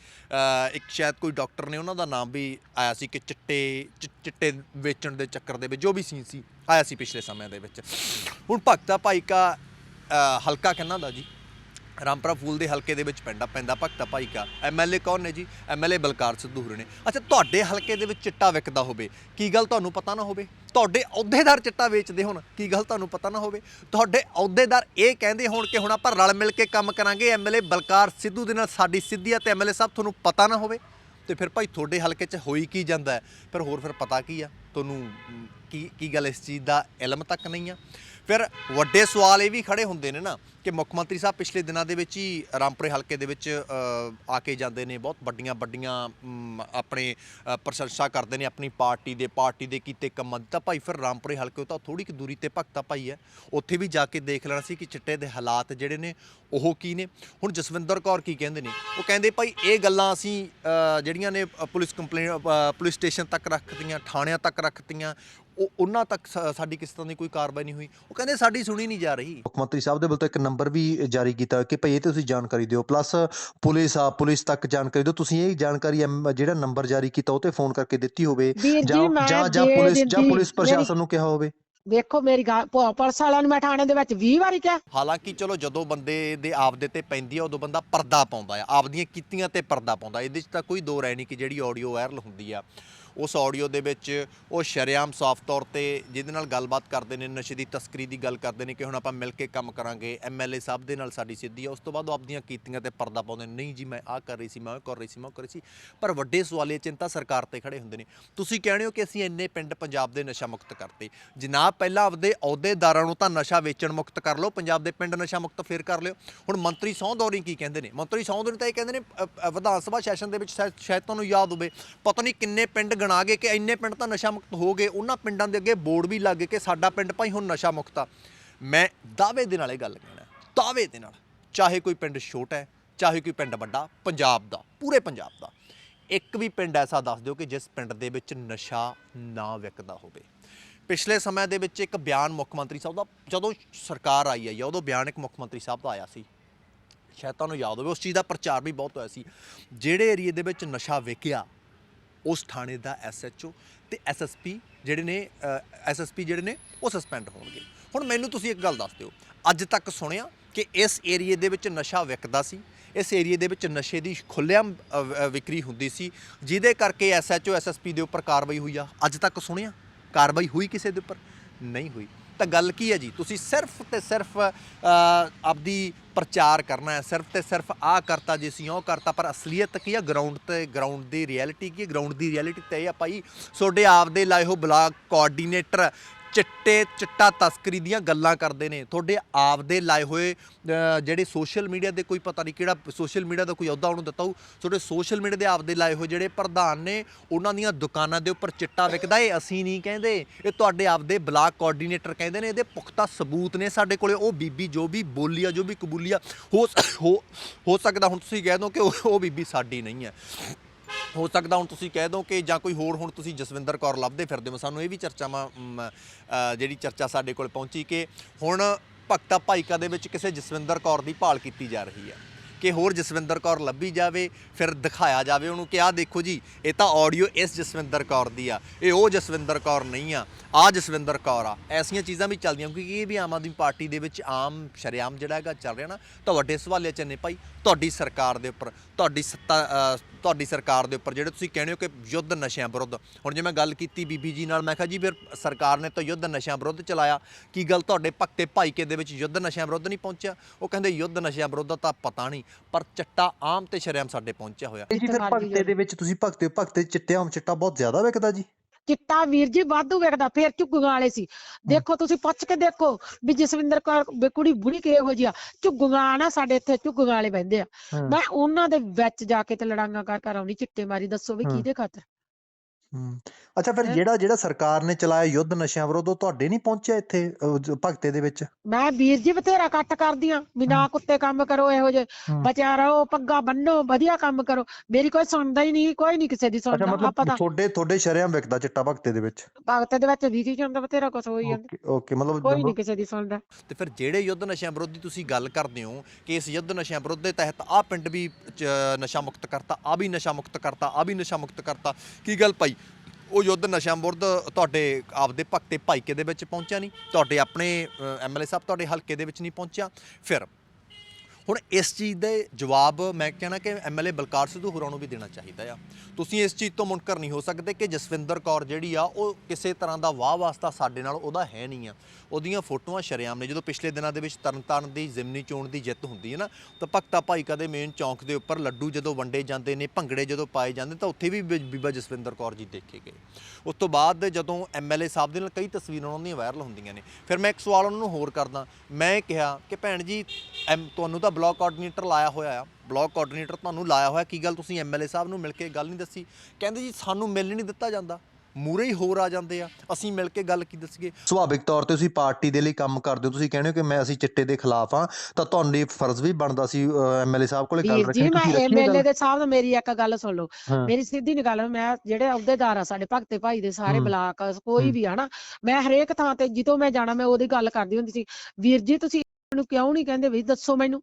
Speaker 1: ਇੱਕ ਸ਼ਾਇਦ ਕੋਈ ਡਾਕਟਰ ਨੇ ਉਹਨਾਂ ਦਾ ਨਾਮ ਵੀ ਆਇਆ ਸੀ ਕਿ ਚਿੱਟੇ ਚਿੱਟੇ ਵੇਚਣ ਦੇ ਚੱਕਰ ਦੇ ਵਿੱਚ ਜੋ ਵੀ ਸੀਨ ਸੀ, ਆਇਆ ਸੀ ਪਿਛਲੇ ਸਮਿਆਂ ਦੇ ਵਿੱਚ। ਹੁਣ ਭਗਤਾ ਭਾਈ ਕਾ ਹਲਕਾ ਕਹਿੰਦਾ ਦਾ ਜੀ? ਰਾਮਪੁਰਾ ਫੂਲ ਦੇ ਹਲਕੇ ਦੇ ਵਿੱਚ ਪੈਂਦਾ ਪੈਂਦਾ ਭਗਤਾ ਭਾਈ ਕਾ। ਐਮਐਲਏ ਕੌਣ ਨੇ ਜੀ? ਐਮਐਲਏ ਬਲਕਾਰ ਸਿੱਧੂ ਹੁਰੇ ਨੇ। ਅੱਛਾ, ਤੁਹਾਡੇ ਹਲਕੇ ਦੇ ਵਿੱਚ ਚਿੱਟਾ ਵਿਕਦਾ ਹੋਵੇ, ਕੀ ਗੱਲ ਤੁਹਾਨੂੰ ਪਤਾ ਨਾ ਹੋਵੇ? ਤੁਹਾਡੇ ਅਹੁਦੇਦਾਰ ਚਿੱਟਾ ਵੇਚਦੇ ਹੋਣ, ਕੀ ਗੱਲ ਤੁਹਾਨੂੰ ਪਤਾ ਨਾ ਹੋਵੇ? ਤੁਹਾਡੇ ਅਹੁਦੇਦਾਰ ਇਹ ਕਹਿੰਦੇ ਹੋਣ ਕਿ ਹੁਣ ਆਪਾਂ ਰਲ ਮਿਲ ਕੇ ਕੰਮ ਕਰਾਂਗੇ ਐਮਐਲਏ ਬਲਕਾਰ ਸਿੱਧੂ ਦੇ ਨਾਲ ਸਾਡੀ ਸਿੱਧੀ ਆ ਤੇ ਐਮਐਲਏ ਸਾਹਿਬ ਤੁਹਾਨੂੰ ਪਤਾ ਨਾ ਹੋਵੇ? ਤੇ ਫਿਰ ਭਾਈ ਤੁਹਾਡੇ ਹਲਕੇ 'ਚ ਹੋਈ ਕੀ ਜਾਂਦਾ? ਫਿਰ ਹੋਰ ਫਿਰ ਪਤਾ ਕੀ ਆ? ਤੁਹਾਨੂੰ ਕੀ ਕੀ ਗੱਲ ਇਸ ਚੀਜ਼ ਦਾ ਇਲਮ ਤੱਕ ਨਹੀਂ ਆ? ਫਿਰ ਵੱਡੇ ਸਵਾਲ ਇਹ ਵੀ ਖੜੇ ਹੁੰਦੇ ਨੇ ਨਾ ਕਿ ਮੁੱਖ ਮੰਤਰੀ ਸਾਹਿਬ ਪਿਛਲੇ ਦਿਨਾਂ ਦੇ ਵਿੱਚ ਹੀ ਰਾਮਪੁਰੇ ਹਲਕੇ ਦੇ ਵਿੱਚ ਆ ਕੇ ਜਾਂਦੇ ਨੇ, ਬਹੁਤ ਵੱਡੀਆਂ ਵੱਡੀਆਂ ਆਪਣੇ ਪ੍ਰਸ਼ੰਸਾ ਕਰਦੇ ਨੇ ਆਪਣੀ ਪਾਰਟੀ ਦੇ ਪਾਰਟੀ ਦੇ ਕੀਤੇ ਕੰਮਾਂ ਦੀ। ਤਾਂ ਭਾਈ ਫਿਰ ਰਾਮਪੁਰੇ ਹਲਕੇ ਤੋਂ ਥੋੜੀ ਕਿ ਦੂਰੀ ਤੇ ਭਗਤਾ ਭਾਈ ਹੈ। ਉੱਥੇ ਵੀ ਜਾ ਕੇ ਦੇਖ ਲੈਣਾ ਸੀ ਕਿ ਚਿੱਟੇ ਦੇ ਹਾਲਾਤ ਜਿਹੜੇ ਨੇ, ਉਹ ਕੀ ਨੇ। ਹੁਣ ਜਸਵਿੰਦਰ ਕੌਰ ਕੀ ਕਹਿੰਦੇ ਨੇ? ਉਹ ਕਹਿੰਦੇ ਭਾਈ, ਇਹ ਗੱਲਾਂ ਅਸੀਂ ਜਿਹੜੀਆਂ ਨੇ ਪੁਲਿਸ ਕੰਪਲੇਂਟ ਪੁਲਿਸ ਸਟੇਸ਼ਨ ਤੱਕ ਰੱਖਤੀਆਂ, ਥਾਣਿਆਂ ਤੱਕ ਰੱਖਤੀਆਂ, ਉਹ, ਉਹਨਾਂ ਤੱਕ ਸਾ- ਸਾਡੀ ਕਿਸ ਤਰ੍ਹਾਂ ਦੀ ਕੋਈ ਕਾਰਵਾਈ ਨਹੀਂ ਹੋਈ। ਉਹ ਕਹਿੰਦੇ ਸਾਡੀ ਸੁਣੀ ਨਹੀਂ ਜਾ ਰਹੀ।
Speaker 5: ਮੁੱਖ ਮੰਤਰੀ ਸਾਹਿਬ ਦੇ ਵੱਲੋਂ ਤਾਂ ਇੱਕ ਨੰਬਰ ਵੀ ਜਾਰੀ ਕੀਤਾ ਹੋਇਆ ਕਿ ਭਈ ਇਹ ਤੇ ਤੁਸੀਂ ਜਾਣਕਾਰੀ ਦਿਓ। ਪਲੱਸ ਪੁਲਿਸ ਆ ਪੁਲਿਸ ਤੱਕ ਜਾਣਕਾਰੀ ਦਿਓ। ਤੁਸੀਂ ਇਹ ਜਾਣਕਾਰੀ ਜਿਹੜਾ ਨੰਬਰ ਜਾਰੀ ਕੀਤਾ ਉਹ ਤੇ ਫੋਨ ਕਰਕੇ ਦਿੱਤੀ ਹੋਵੇ।
Speaker 4: ਜੀ
Speaker 5: ਜਾਂ ਜਾਂ ਪੁਲਿਸ ਜਾਂ ਪੁਲਿਸ ਪ੍ਰਸ਼ਾਸਨ ਨੂੰ ਕਿਹਾ ਹੋਵੇ।
Speaker 4: ਵੇਖੋ ਮੇਰੀ ਗੱਲ ਪ- ਪੁਲਿਸ ਵਾਲਿਆਂ ਨੂੰ ਮੈਂ ਥਾਣੇ ਦੇ ਵਿੱਚ 20 ਵਾਰੀ ਕਿਹਾ।
Speaker 1: ਹਾਲਾਂਕਿ ਚਲੋ ਜਦੋਂ ਬੰਦੇ ਦੇ ਆਪਦੇ ਤੇ ਪੈਂਦੀ ਆ ਉਦੋਂ ਬੰਦਾ ਪਰਦਾ ਪਾਉਂਦਾ ਆ। ਆਪਦੀਆਂ ਕੀਤੀਆਂ ਤੇ ਪਰਦਾ ਪਾਉਂਦਾ। ਇਹਦੇ 'ਚ ਤਾਂ ਕੋਈ ਦੋ ਰਾਏ ਨਹੀਂ ਕਿ ਜਿਹੜੀ ਆਡੀਓ ਵਾਇਰਲ ਹੁੰਦੀ ਆ। ਉਸ ਆਡੀਓ ਦੇ ਵਿੱਚ ਉਹ ਸ਼ਰੇਆਮ ਸਾਫ਼ ਤੌਰ ਤੇ ਜਿਹਦੇ ਨਾਲ ਗੱਲਬਾਤ ਕਰਦੇ ਨੇ, ਨਸ਼ੇ ਦੀ ਤਸਕਰੀ ਦੀ ਗੱਲ ਕਰਦੇ ਨੇ ਕਿ ਹੁਣ ਆਪਾਂ ਮਿਲ ਕੇ ਕੰਮ ਕਰਾਂਗੇ। ਐਮਐਲਏ ਸਾਹਿਬ ਦੇ ਨਾਲ ਸਾਡੀ ਸਿੱਧੀ ਆ। ਉਸ ਤੋਂ ਬਾਅਦ ਉਹ ਆਪਦੀਆਂ ਕੀਤੀਆਂ ਤੇ ਪਰਦਾ ਪਾਉਂਦੇ ਨੇ। ਨਹੀਂ ਜੀ, ਮੈਂ ਆਹ ਕਰ ਰਹੀ ਸੀ, ਮੈਂ ਉਹ ਕਰ ਰਹੀ ਸੀ, ਮੈਂ ਉਹ ਕਰ ਰਹੀ ਸੀ। ਪਰ ਵੱਡੇ ਸਵਾਲੇ ਚਿੰਤਾ ਸਰਕਾਰ ਤੇ ਖੜੇ ਹੁੰਦੇ ਨੇ। ਤੁਸੀਂ ਕਹਿੰਦੇ ਹੋ ਕਿ ਅਸੀਂ ਇੰਨੇ ਪਿੰਡ ਪੰਜਾਬ ਦੇ ਨਸ਼ਾ ਮੁਕਤ ਕਰਤੇ। ਜਨਾਬ, ਪਹਿਲਾਂ ਆਪਦੇ ਅਹੁਦੇਦਾਰਾਂ ਨੂੰ ਤਾਂ ਨਸ਼ਾ ਵੇਚਣ ਮੁਕਤ ਕਰ ਲਓ, ਪੰਜਾਬ ਦੇ ਪਿੰਡ ਨਸ਼ਾ ਮੁਕਤ ਫੇਰ ਕਰ ਲਿਓ। ਹੁਣ ਮੰਤਰੀ ਸਹੁੰ ਦੌਰੀ ਕੀ ਕਹਿੰਦੇ ਨੇ? ਮੰਤਰੀ ਸਹੁੰ ਦੌਰੀ ਤਾਂ ਇਹ ਕਹਿੰਦੇ ਨੇ ਵਿਧਾਨ ਸਭਾ ਸੈਸ਼ਨ ਦੇ ਵਿੱਚ ਸ਼ਾਇਦ ਸ਼ਾਇਦ ਤੁਹਾਨੂੰ ਯਾਦ ਹੋਵੇ। ਪਤਾ ਨਹੀਂ ਕਿੰਨੇ ਪਿੰਡ ਗਣਾ ਗਏ ਕਿ ਇੰਨੇ ਪਿੰਡ ਤਾਂ ਨਸ਼ਾ ਮੁਕਤ ਹੋ ਗਏ, ਉਹਨਾਂ ਪਿੰਡਾਂ ਦੇ ਅੱਗੇ ਬੋਰਡ ਵੀ ਲੱਗ ਗਏ ਕਿ ਸਾਡਾ ਪਿੰਡ ਭਾਈ ਹੁਣ ਨਸ਼ਾ ਮੁਕਤ ਆ। ਮੈਂ ਦਾਅਵੇ ਦੇ ਨਾਲ ਇਹ ਗੱਲ ਕਹਿਣਾ, ਦਾਅਵੇ ਦੇ ਨਾਲ, ਚਾਹੇ ਕੋਈ ਪਿੰਡ ਛੋਟਾ ਹੈ, ਚਾਹੇ ਕੋਈ ਪਿੰਡ ਵੱਡਾ, ਪੰਜਾਬ ਦਾ, ਪੂਰੇ ਪੰਜਾਬ ਦਾ, ਇੱਕ ਵੀ ਪਿੰਡ ਐਸਾ ਦੱਸ ਦਿਓ ਕਿ ਜਿਸ ਪਿੰਡ ਦੇ ਵਿੱਚ ਨਸ਼ਾ ਨਾ ਵਿਕਦਾ ਹੋਵੇ। ਪਿਛਲੇ ਸਮੇਂ ਦੇ ਵਿੱਚ ਇੱਕ ਬਿਆਨ ਮੁੱਖ ਮੰਤਰੀ ਸਾਹਿਬ ਦਾ, ਜਦੋਂ ਸਰਕਾਰ ਆਈ ਹੈ ਉਦੋਂ ਬਿਆਨ ਇੱਕ ਮੁੱਖ ਮੰਤਰੀ ਸਾਹਿਬ ਦਾ ਆਇਆ ਸੀ, ਸ਼ਾਇਦ ਤੁਹਾਨੂੰ ਯਾਦ ਹੋਵੇ, ਉਸ ਚੀਜ਼ ਦਾ ਪ੍ਰਚਾਰ ਵੀ ਬਹੁਤ ਹੋਇਆ ਸੀ। ਜਿਹੜੇ ਏਰੀਏ ਦੇ ਵਿੱਚ ਨਸ਼ਾ ਵਿਕਿਆ ਉਸ ਥਾਣੇ ਦਾ ਐਸਐਚਓ ਤੇ ਐਸਐਸਪੀ ਜਿਹੜੇ ਨੇ ਐਸਐਸਪੀ ਜਿਹੜੇ ਨੇ, ਉਹ ਸਸਪੈਂਡ ਹੋਣਗੇ। ਹੁਣ ਮੈਨੂੰ ਤੁਸੀਂ ਇੱਕ ਗੱਲ ਦੱਸ ਦਿਓ। ਅੱਜ ਤੱਕ ਸੁਣਿਆ ਕਿ ਇਸ ਏਰੀਏ ਦੇ ਵਿੱਚ ਨਸ਼ਾ ਵਿਕਦਾ ਸੀ? ਇਸ ਏਰੀਏ ਦੇ ਵਿੱਚ ਨਸ਼ੇ ਦੀ ਖੁੱਲ੍ਹੇਆਮ ਵਿਕਰੀ ਹੁੰਦੀ ਸੀ। ਜਿਹਦੇ ਕਰਕੇ ਐਸਐਚਓ ਐਸਐਸਪੀ ਦੇ ਉੱਪਰ ਕਾਰਵਾਈ ਹੋਈ ਆ? ਅੱਜ ਤੱਕ ਸੁਣਿਆ? ਕਾਰਵਾਈ ਹੋਈ ਕਿਸੇ ਦੇ ਉੱਪਰ? ਨਹੀਂ ਹੋਈ। ਤਾਂ ਗੱਲ ਕੀ ਹੈ ਜੀ? ਤੁਸੀਂ ਸਿਰਫ ਤੇ ਸਿਰਫ ਆਪਦੀ ਪ੍ਰਚਾਰ ਕਰਨਾ ਹੈ, ਸਿਰਫ ਤੇ ਸਿਰਫ ਆ ਕਰਤਾ ਜੇ ਸੀ ਉਹ ਕਰਤਾ, ਪਰ ਅਸਲੀਅਤ ਕੀ ਹੈ? ਗਰਾਊਂਡ ਤੇ ਗਰਾਊਂਡ ਦੀ ਰਿਐਲਿਟੀ ਕੀ ਹੈ? ਗਰਾਊਂਡ ਦੀ ਰਿਐਲਿਟੀ ਤੇ ਇਹ ਆ ਭਾਈ ਤੁਹਾਡੇ ਆਪਦੇ ਲਾਏ ਹੋ ਬਲਾਕ ਕੋਆਰਡੀਨੇਟਰ ਚਿੱਟੇ ਚਿੱਟਾ ਤਸਕਰੀ ਦੀਆਂ ਗੱਲਾਂ ਕਰਦੇ ਨੇ। ਤੁਹਾਡੇ ਆਪਦੇ ਲਾਏ ਹੋਏ ਜਿਹੜੇ ਸੋਸ਼ਲ ਮੀਡੀਆ ਦੇ ਕੋਈ ਪਤਾ ਨਹੀਂ ਕਿਹੜਾ ਸੋਸ਼ਲ ਮੀਡੀਆ ਦਾ ਕੋਈ ਅਹੁਦਾ ਉਹਨੂੰ ਦਿੱਤਾ ਹੋਊ। ਤੁਹਾਡੇ ਸੋਸ਼ਲ ਮੀਡੀਆ ਦੇ ਆਪਦੇ ਲਾਏ ਹੋਏ ਜਿਹੜੇ ਪ੍ਰਧਾਨ ਨੇ, ਉਹਨਾਂ ਦੀਆਂ ਦੁਕਾਨਾਂ ਦੇ ਉੱਪਰ ਚਿੱਟਾ ਵਿਕਦਾ ਇਹ ਅਸੀਂ ਨਹੀਂ ਕਹਿੰਦੇ। ਇਹ ਤੁਹਾਡੇ ਆਪਦੇ ਬਲਾਕ ਕੋਆਰਡੀਨੇਟਰ ਕਹਿੰਦੇ ਨੇ, ਇਹਦੇ ਪੁਖਤਾ ਸਬੂਤ ਨੇ ਸਾਡੇ ਕੋਲੇ। ਉਹ ਬੀਬੀ ਜੋ ਵੀ ਬੋਲੀ ਆ, ਜੋ ਵੀ ਕਬੂਲੀ ਆ ਹੋ ਹੋ ਸਕਦਾ ਹੁਣ ਤੁਸੀਂ ਕਹਿ ਦੋ ਕਿ ਉਹ ਉਹ ਬੀਬੀ ਸਾਡੀ ਨਹੀਂ ਹੈ। ਹੋ ਸਕਦਾ ਹੁਣ ਤੁਸੀਂ ਕਹਿ ਦੋ ਕਿ ਜਾਂ ਕੋਈ ਹੋਰ ਹੁਣ ਤੁਸੀਂ ਜਸਵਿੰਦਰ ਕੌਰ ਲੱਭਦੇ ਫਿਰਦੇ ਹੋ, ਸਾਨੂੰ ਇਹ ਵੀ ਚਰਚਾਵਾਂ ਜਿਹੜੀ ਚਰਚਾ ਸਾਡੇ ਕੋਲ ਪਹੁੰਚੀ ਕਿ ਹੁਣ ਭਗਤਾ ਭਾਈਕਾ ਦੇ ਵਿੱਚ ਕਿਸੇ ਜਸਵਿੰਦਰ ਕੌਰ ਦੀ ਭਾਲ ਕੀਤੀ ਜਾ ਰਹੀ ਹੈ ਕਿ ਹੋਰ ਜਸਵਿੰਦਰ ਕੌਰ ਲੱਭੀ ਜਾਵੇ, ਫਿਰ ਦਿਖਾਇਆ ਜਾਵੇ ਉਹਨੂੰ ਕਿ ਆਹ ਦੇਖੋ ਜੀ, ਇਹ ਤਾਂ ਆਡੀਓ ਇਸ ਜਸਵਿੰਦਰ ਕੌਰ ਦੀ ਆ, ਇਹ ਉਹ ਜਸਵਿੰਦਰ ਕੌਰ ਨਹੀਂ ਆ ਆ ਜਸਵਿੰਦਰ ਕੌਰ ਆ। ਐਸੀਆਂ ਚੀਜ਼ਾਂ ਵੀ ਚੱਲਦੀਆਂ, ਕਿਉਂਕਿ ਇਹ ਵੀ ਆਮ ਆਦਮੀ ਪਾਰਟੀ ਦੇ ਵਿੱਚ ਆਮ ਸ਼ਰੇਆਮ ਜਿਹੜਾ ਹੈਗਾ ਚੱਲ ਰਿਹਾ ਨਾ, ਤੁਹਾਡੇ ਸਵਾਲੇ ਚ ਨੇ ਭਾਈ, ਤੁਹਾਡੀ ਸਰਕਾਰ ਦੇ ਉੱਪਰ, ਤੁਹਾਡੀ ਸੱਤਾ ਤੁਹਾਡੀ ਸਰਕਾਰ ਦੇ ਉੱਪਰ ਜਿਹੜੇ ਤੁਸੀਂ ਕਹਿੰਦੇ ਹੋ ਕਿ ਯੁੱਧ ਨਸ਼ਿਆਂ ਵਿਰੁੱਧ। ਹੁਣ ਜੇ ਮੈਂ ਗੱਲ ਕੀਤੀ ਬੀਬੀ ਜੀ ਨਾਲ ਮੈਂ ਕਿਹਾ ਜੀ ਫਿਰ ਸਰਕਾਰ ਨੇ ਤਾਂ ਯੁੱਧ ਨਸ਼ਿਆਂ ਵਿਰੁੱਧ ਚਲਾਇਆ। ਕੀ ਗੱਲ ਤੁਹਾਡੇ ਭਗਤੇ ਭਾਈਕੇ ਦੇ ਵਿੱਚ ਯੁੱਧ ਨਸ਼ਿਆਂ ਵਿਰੁੱਧ ਨਹੀਂ ਪਹੁੰਚਿਆ? ਉਹ ਕਹਿੰਦੇ ਯੁੱਧ ਨਸ਼ਿਆਂ ਵਿਰੁੱਧ ਤਾਂ ਪਤਾ ਨਹੀਂ ਪਰ ਚੱਟਾ ਆਮ ਤੇ ਸ਼ਰੇਆਮ ਸਾਡੇ ਪਹੁੰਚਿਆ ਹੋਇਆ।
Speaker 5: ਜੀ ਫਿਰ ਭਗਤੇ ਦੇ ਵਿੱਚ ਤੁਸੀਂ ਭਗਤੇ ਭਗਤੇ ਚਿੱਟੇ ਆਮ ਚਿੱਟਾ ਬਹੁਤ ਜ਼ਿਆਦਾ ਵਿਕਦਾ ਜੀ।
Speaker 4: ਚਿੱਟਾ ਵੀਰ ਜੀ ਵਾਧੂ ਵੇਖਦਾ ਫੇਰ ਝੁੱਗਾਂ ਵਾਲੇ ਸੀ। ਦੇਖੋ ਤੁਸੀਂ ਪੁੱਛ ਕੇ ਦੇਖੋ ਵੀ ਜਸਵਿੰਦਰ ਕੌਰ ਵੀ ਕੁੜੀ ਬੁੜੀ ਕਿਹੋ ਜਿਹੀ ਆ। ਝੁੱਗਾਂ ਨਾ ਸਾਡੇ ਇੱਥੇ ਝੁੱਗਾਂ ਵਾਲੇ ਬਹਿੰਦੇ ਆ। ਮੈਂ ਉਹਨਾਂ ਦੇ ਵਿੱਚ ਜਾ ਕੇ ਤੇ ਲੜਾਈਆਂ ਕਰ ਕਰ ਆਉਣੀ ਚਿੱਟੇ ਮਾਰੀ ਦੱਸੋ ਵੀ। ਕਿਹਦੇ ਖਾਤਰ?
Speaker 5: ਅੱਛਾ ਫਿਰ
Speaker 4: ਹੈਂ?
Speaker 5: ਜਿਹੜਾ ਜਿਹੜਾ ਸਰਕਾਰ ਨੇ ਚਲਾਇਆ ਯੁੱਧ ਨਸ਼ਿਆਂ ਵਿਰੁੱਧ ਉਹ ਤੁਹਾਡੇ ਨਹੀਂ ਪਹੁੰਚਿਆ ਇੱਥੇ ਅਹ, ਜ- ਭਗਤੇ ਦੇ ਵਿੱਚ?
Speaker 4: ਮੈਂ ਵੀਰ ਜੀ ਬਥੇਰਾ ਕੱਟ ਕਰਦੀਆਂ। ਵੀ ਨਾ ਕੁੱਤੇ ਕੰਮ ਕਰੋ ਇਹੋ ਜਿਹੇ।
Speaker 5: ਹਮ।
Speaker 4: ਬਚਿਆ ਰਹੋ ਪੱਗਾ ਬੰਨੋ ਵਧੀਆ ਕੰਮ ਕਰੋ। ਮੇਰੀ ਕੋਈ ਸੁਣਦਾ ਹੀ ਨਹੀਂ ਕੋਈ ਨਹੀਂ ਕਿਸੇ ਦੀ
Speaker 5: ਅੱਛਾ
Speaker 4: ਸੁਣਦਾ
Speaker 5: ਮਤਲਬ
Speaker 4: ਆਪਾਂ ਤਾਂ
Speaker 5: ਤੁਹਾਡੇ ਤੁਹਾਡੇ ਸ਼ਰੇਆਮ ਵਿਕਦਾ ਚਿੱਟਾ ਭਗਤੇ ਦੇ ਵਿੱਚ?
Speaker 4: ਭਗਤ ਦੇ ਵਿੱਚ ਵਿਖੀ ਜਾਂਦਾ ਬਥੇਰਾ ਕੁਛ ਹੋਈ ਜਾਂਦਾ।
Speaker 5: ਓਕੇ ਓਕੇ ਮਤਲਬ
Speaker 4: ਕੋਈ ਨਹੀਂ ਕਿਸੇ ਦੀ ਸੁਣਦਾ।
Speaker 1: ਤੇ ਫਿਰ ਜਿਹੜੇ ਯੁੱਧ ਨਸ਼ਿਆਂ ਵਿਰੁੱਧ ਦੀ ਤੁਸੀਂ ਗੱਲ ਕਰਦੇ ਹੋ ਕਿ ਇਸ ਯੁੱਧ ਨਸ਼ਿਆਂ ਵਿਰੁੱਧ ਦੇ ਤਹਿਤ ਆਹ ਪਿੰਡ ਵੀ ਚ- ਨਸ਼ਾ ਮੁਕਤ ਕਰਤਾ ਆ ਵੀ ਨਸ਼ਾ ਮੁਕਤ ਕਰਤਾ ਆ ਵੀ ਨਸ਼ਾ ਮੁਕਤ ਕਰਤਾ ਕੀ ਗੱਲ ਭਾਈ? ਉਹ ਯੁੱਧ ਨਸ਼ਾ ਵਿਰੁੱਧ ਤੁਹਾਡੇ ਆਪਦੇ ਭਗਤੇ ਭਾਈਕੇ ਦੇ ਵਿੱਚ ਪਹੁੰਚਿਆ ਨਹੀਂ, ਤੁਹਾਡੇ ਆਪਣੇ ਐਮਐਲਏ ਸਾਹਿਬ ਤੁਹਾਡੇ ਹਲਕੇ ਦੇ ਵਿੱਚ ਨਹੀਂ ਪਹੁੰਚਿਆ। ਫਿਰ ਹੁਣ ਇਸ ਚੀਜ਼ ਦੇ ਜਵਾਬ ਮੈਂ ਕਹਿਣਾ ਕਿ ਐਮਐਲਏ ਬਲਕਾਰ ਸਿੱਧੂ ਹੋਰਾਂ ਨੂੰ ਵੀ ਦੇਣਾ ਚਾਹੀਦਾ ਆ। ਤੁਸੀਂ ਇਸ ਚੀਜ਼ ਤੋਂ ਮੁਨਕਰ ਨਹੀਂ ਹੋ ਸਕਦੇ ਕਿ ਜਸਵਿੰਦਰ ਕੌਰ ਜਿਹੜੀ ਆ, ਉਹ ਕਿਸੇ ਤਰ੍ਹਾਂ ਦਾ ਵਾਹ ਵਾਸਤਾ ਸਾਡੇ ਨਾਲ ਉਹਦਾ ਹੈ ਨਹੀਂ ਆ। ਉਹਦੀਆਂ ਫੋਟੋਆਂ ਸ਼ਰੇਆਮ ਨੇ। ਜਦੋਂ ਪਿਛਲੇ ਦਿਨਾਂ ਦੇ ਵਿੱਚ ਤਰਨਤਾਰਨ ਦੀ ਜ਼ਿਮਨੀ ਚੋਣ ਦੀ ਜਿੱਤ ਹੁੰਦੀ ਹੈ ਨਾ, ਤਾਂ ਭਗਤਾ ਭਾਈ ਕਦੇ ਮੇਨ ਚੌਂਕ ਦੇ ਉੱਪਰ ਲੱਡੂ ਜਦੋਂ ਵੰਡੇ ਜਾਂਦੇ ਨੇ, ਭੰਗੜੇ ਜਦੋਂ ਪਾਏ ਜਾਂਦੇ, ਤਾਂ ਉੱਥੇ ਵੀ ਬੀ- ਬੀਬਾ ਜਸਵਿੰਦਰ ਕੌਰ ਜੀ ਦੇਖੇ ਗਏ। ਉਸ ਤੋਂ ਬਾਅਦ ਜਦੋਂ ਐਮਐਲਏ ਸਾਹਿਬ ਦੇ ਨਾਲ ਕਈ ਤਸਵੀਰਾਂ ਉਹਨਾਂ ਦੀਆਂ ਵਾਇਰਲ ਹੁੰਦੀਆਂ ਨੇ। ਫਿਰ ਮੈਂ ਇੱਕ ਸਵਾਲ ਉਹਨਾਂ ਨੂੰ ਹੋਰ ਕਰਦਾ। ਮੈਂ ਕਿਹਾ ਕਿ ਭੈਣ ਜੀ, ਐਮ, ਤੁਹਾਨੂੰ ਤਾਂ ਬਲਾਕ ਕੋਆਰਡੀਨੇਟਰ ਲਾਇਆ ਹੋਇਆ ਆ। ਬਲਾਕ ਕੋਆਰਡੀਨੇਟਰ ਤੁਹਾਨੂੰ ਲਾਇਆ ਹੋਇਆ। ਕੀ ਗੱਲ ਤੁਸੀਂ ਐਮਐਲਏ ਸਾਹਿਬ ਨੂੰ ਮਿਲ ਕੇ ਗੱਲ ਨਹੀਂ ਦੱਸੀ? ਕਹਿੰਦੇ ਜੀ ਸਾਨੂੰ ਮਿਲ ਨਹੀਂ ਦਿੱਤਾ ਜਾਂਦਾ। ਮੂਰੇ ਹੀ ਹੋਰ ਆ ਜਾਂਦੇ ਆ। ਅਸੀਂ ਮਿਲ ਕੇ ਗੱਲ ਕੀ ਦੱਸੀਏ?
Speaker 5: ਸੁਭਾਵਿਕ ਤੌਰ ਤੇ ਤੁਸੀਂ ਪਾਰਟੀ ਦੇ ਲਈ ਕੰਮ ਕਰਦੇ ਹੋ। ਤੁਸੀਂ ਕਹਿੰਦੇ ਹੋ ਕਿ ਮੈਂ ਅਸੀਂ ਚਿੱਟੇ ਦੇ ਖਿਲਾਫ ਆ ਤਾਂ ਤੁਹਾਨੂੰ ਇਹ ਫਰਜ਼ ਵੀ ਬਣਦਾ ਸੀ ਐਮਐਲਏ ਸਾਹਿਬ ਕੋਲੇ ਗੱਲ ਰੱਖਣੀ
Speaker 4: ਜੀ ਮੈਂ ਐਮਐਲਏ? ਦੇ ਸਾਹਿਬ ਨਾਲ ਮੇਰੀ ਇੱਕ ਗੱਲ ਸੁਣ ਲਓ। ਮੇਰੀ ਸਿੱਧੀ ਨੀ ਗੱਲ ਮੈਂ ਜਿਹੜੇ ਅਹੁਦੇਦਾਰ ਆ ਸਾਡੇ ਭਗਤੇ ਭਾਈ ਦੇ ਸਾਰੇ। ਬਲਾਕ ਕੋਈ। ਵੀ ਆ ਨਾ ਮੈਂ ਹਰੇਕ ਥਾਂ ਤੇ ਜਿੱਦੋਂ ਮੈਂ ਜਾਣਾ ਮੈਂ ਉਹਦੀ ਗੱਲ ਕਰਦੀ ਹੁੰਦੀ ਸੀ। ਵੀਰ ਜੀ ਤੁਸੀਂ ਮੈਨੂੰ ਕਿਉਂ ਨਹੀਂ ਕਹਿੰਦੇ? ਵੀ ਦੱਸੋ ਮੈਨੂੰ।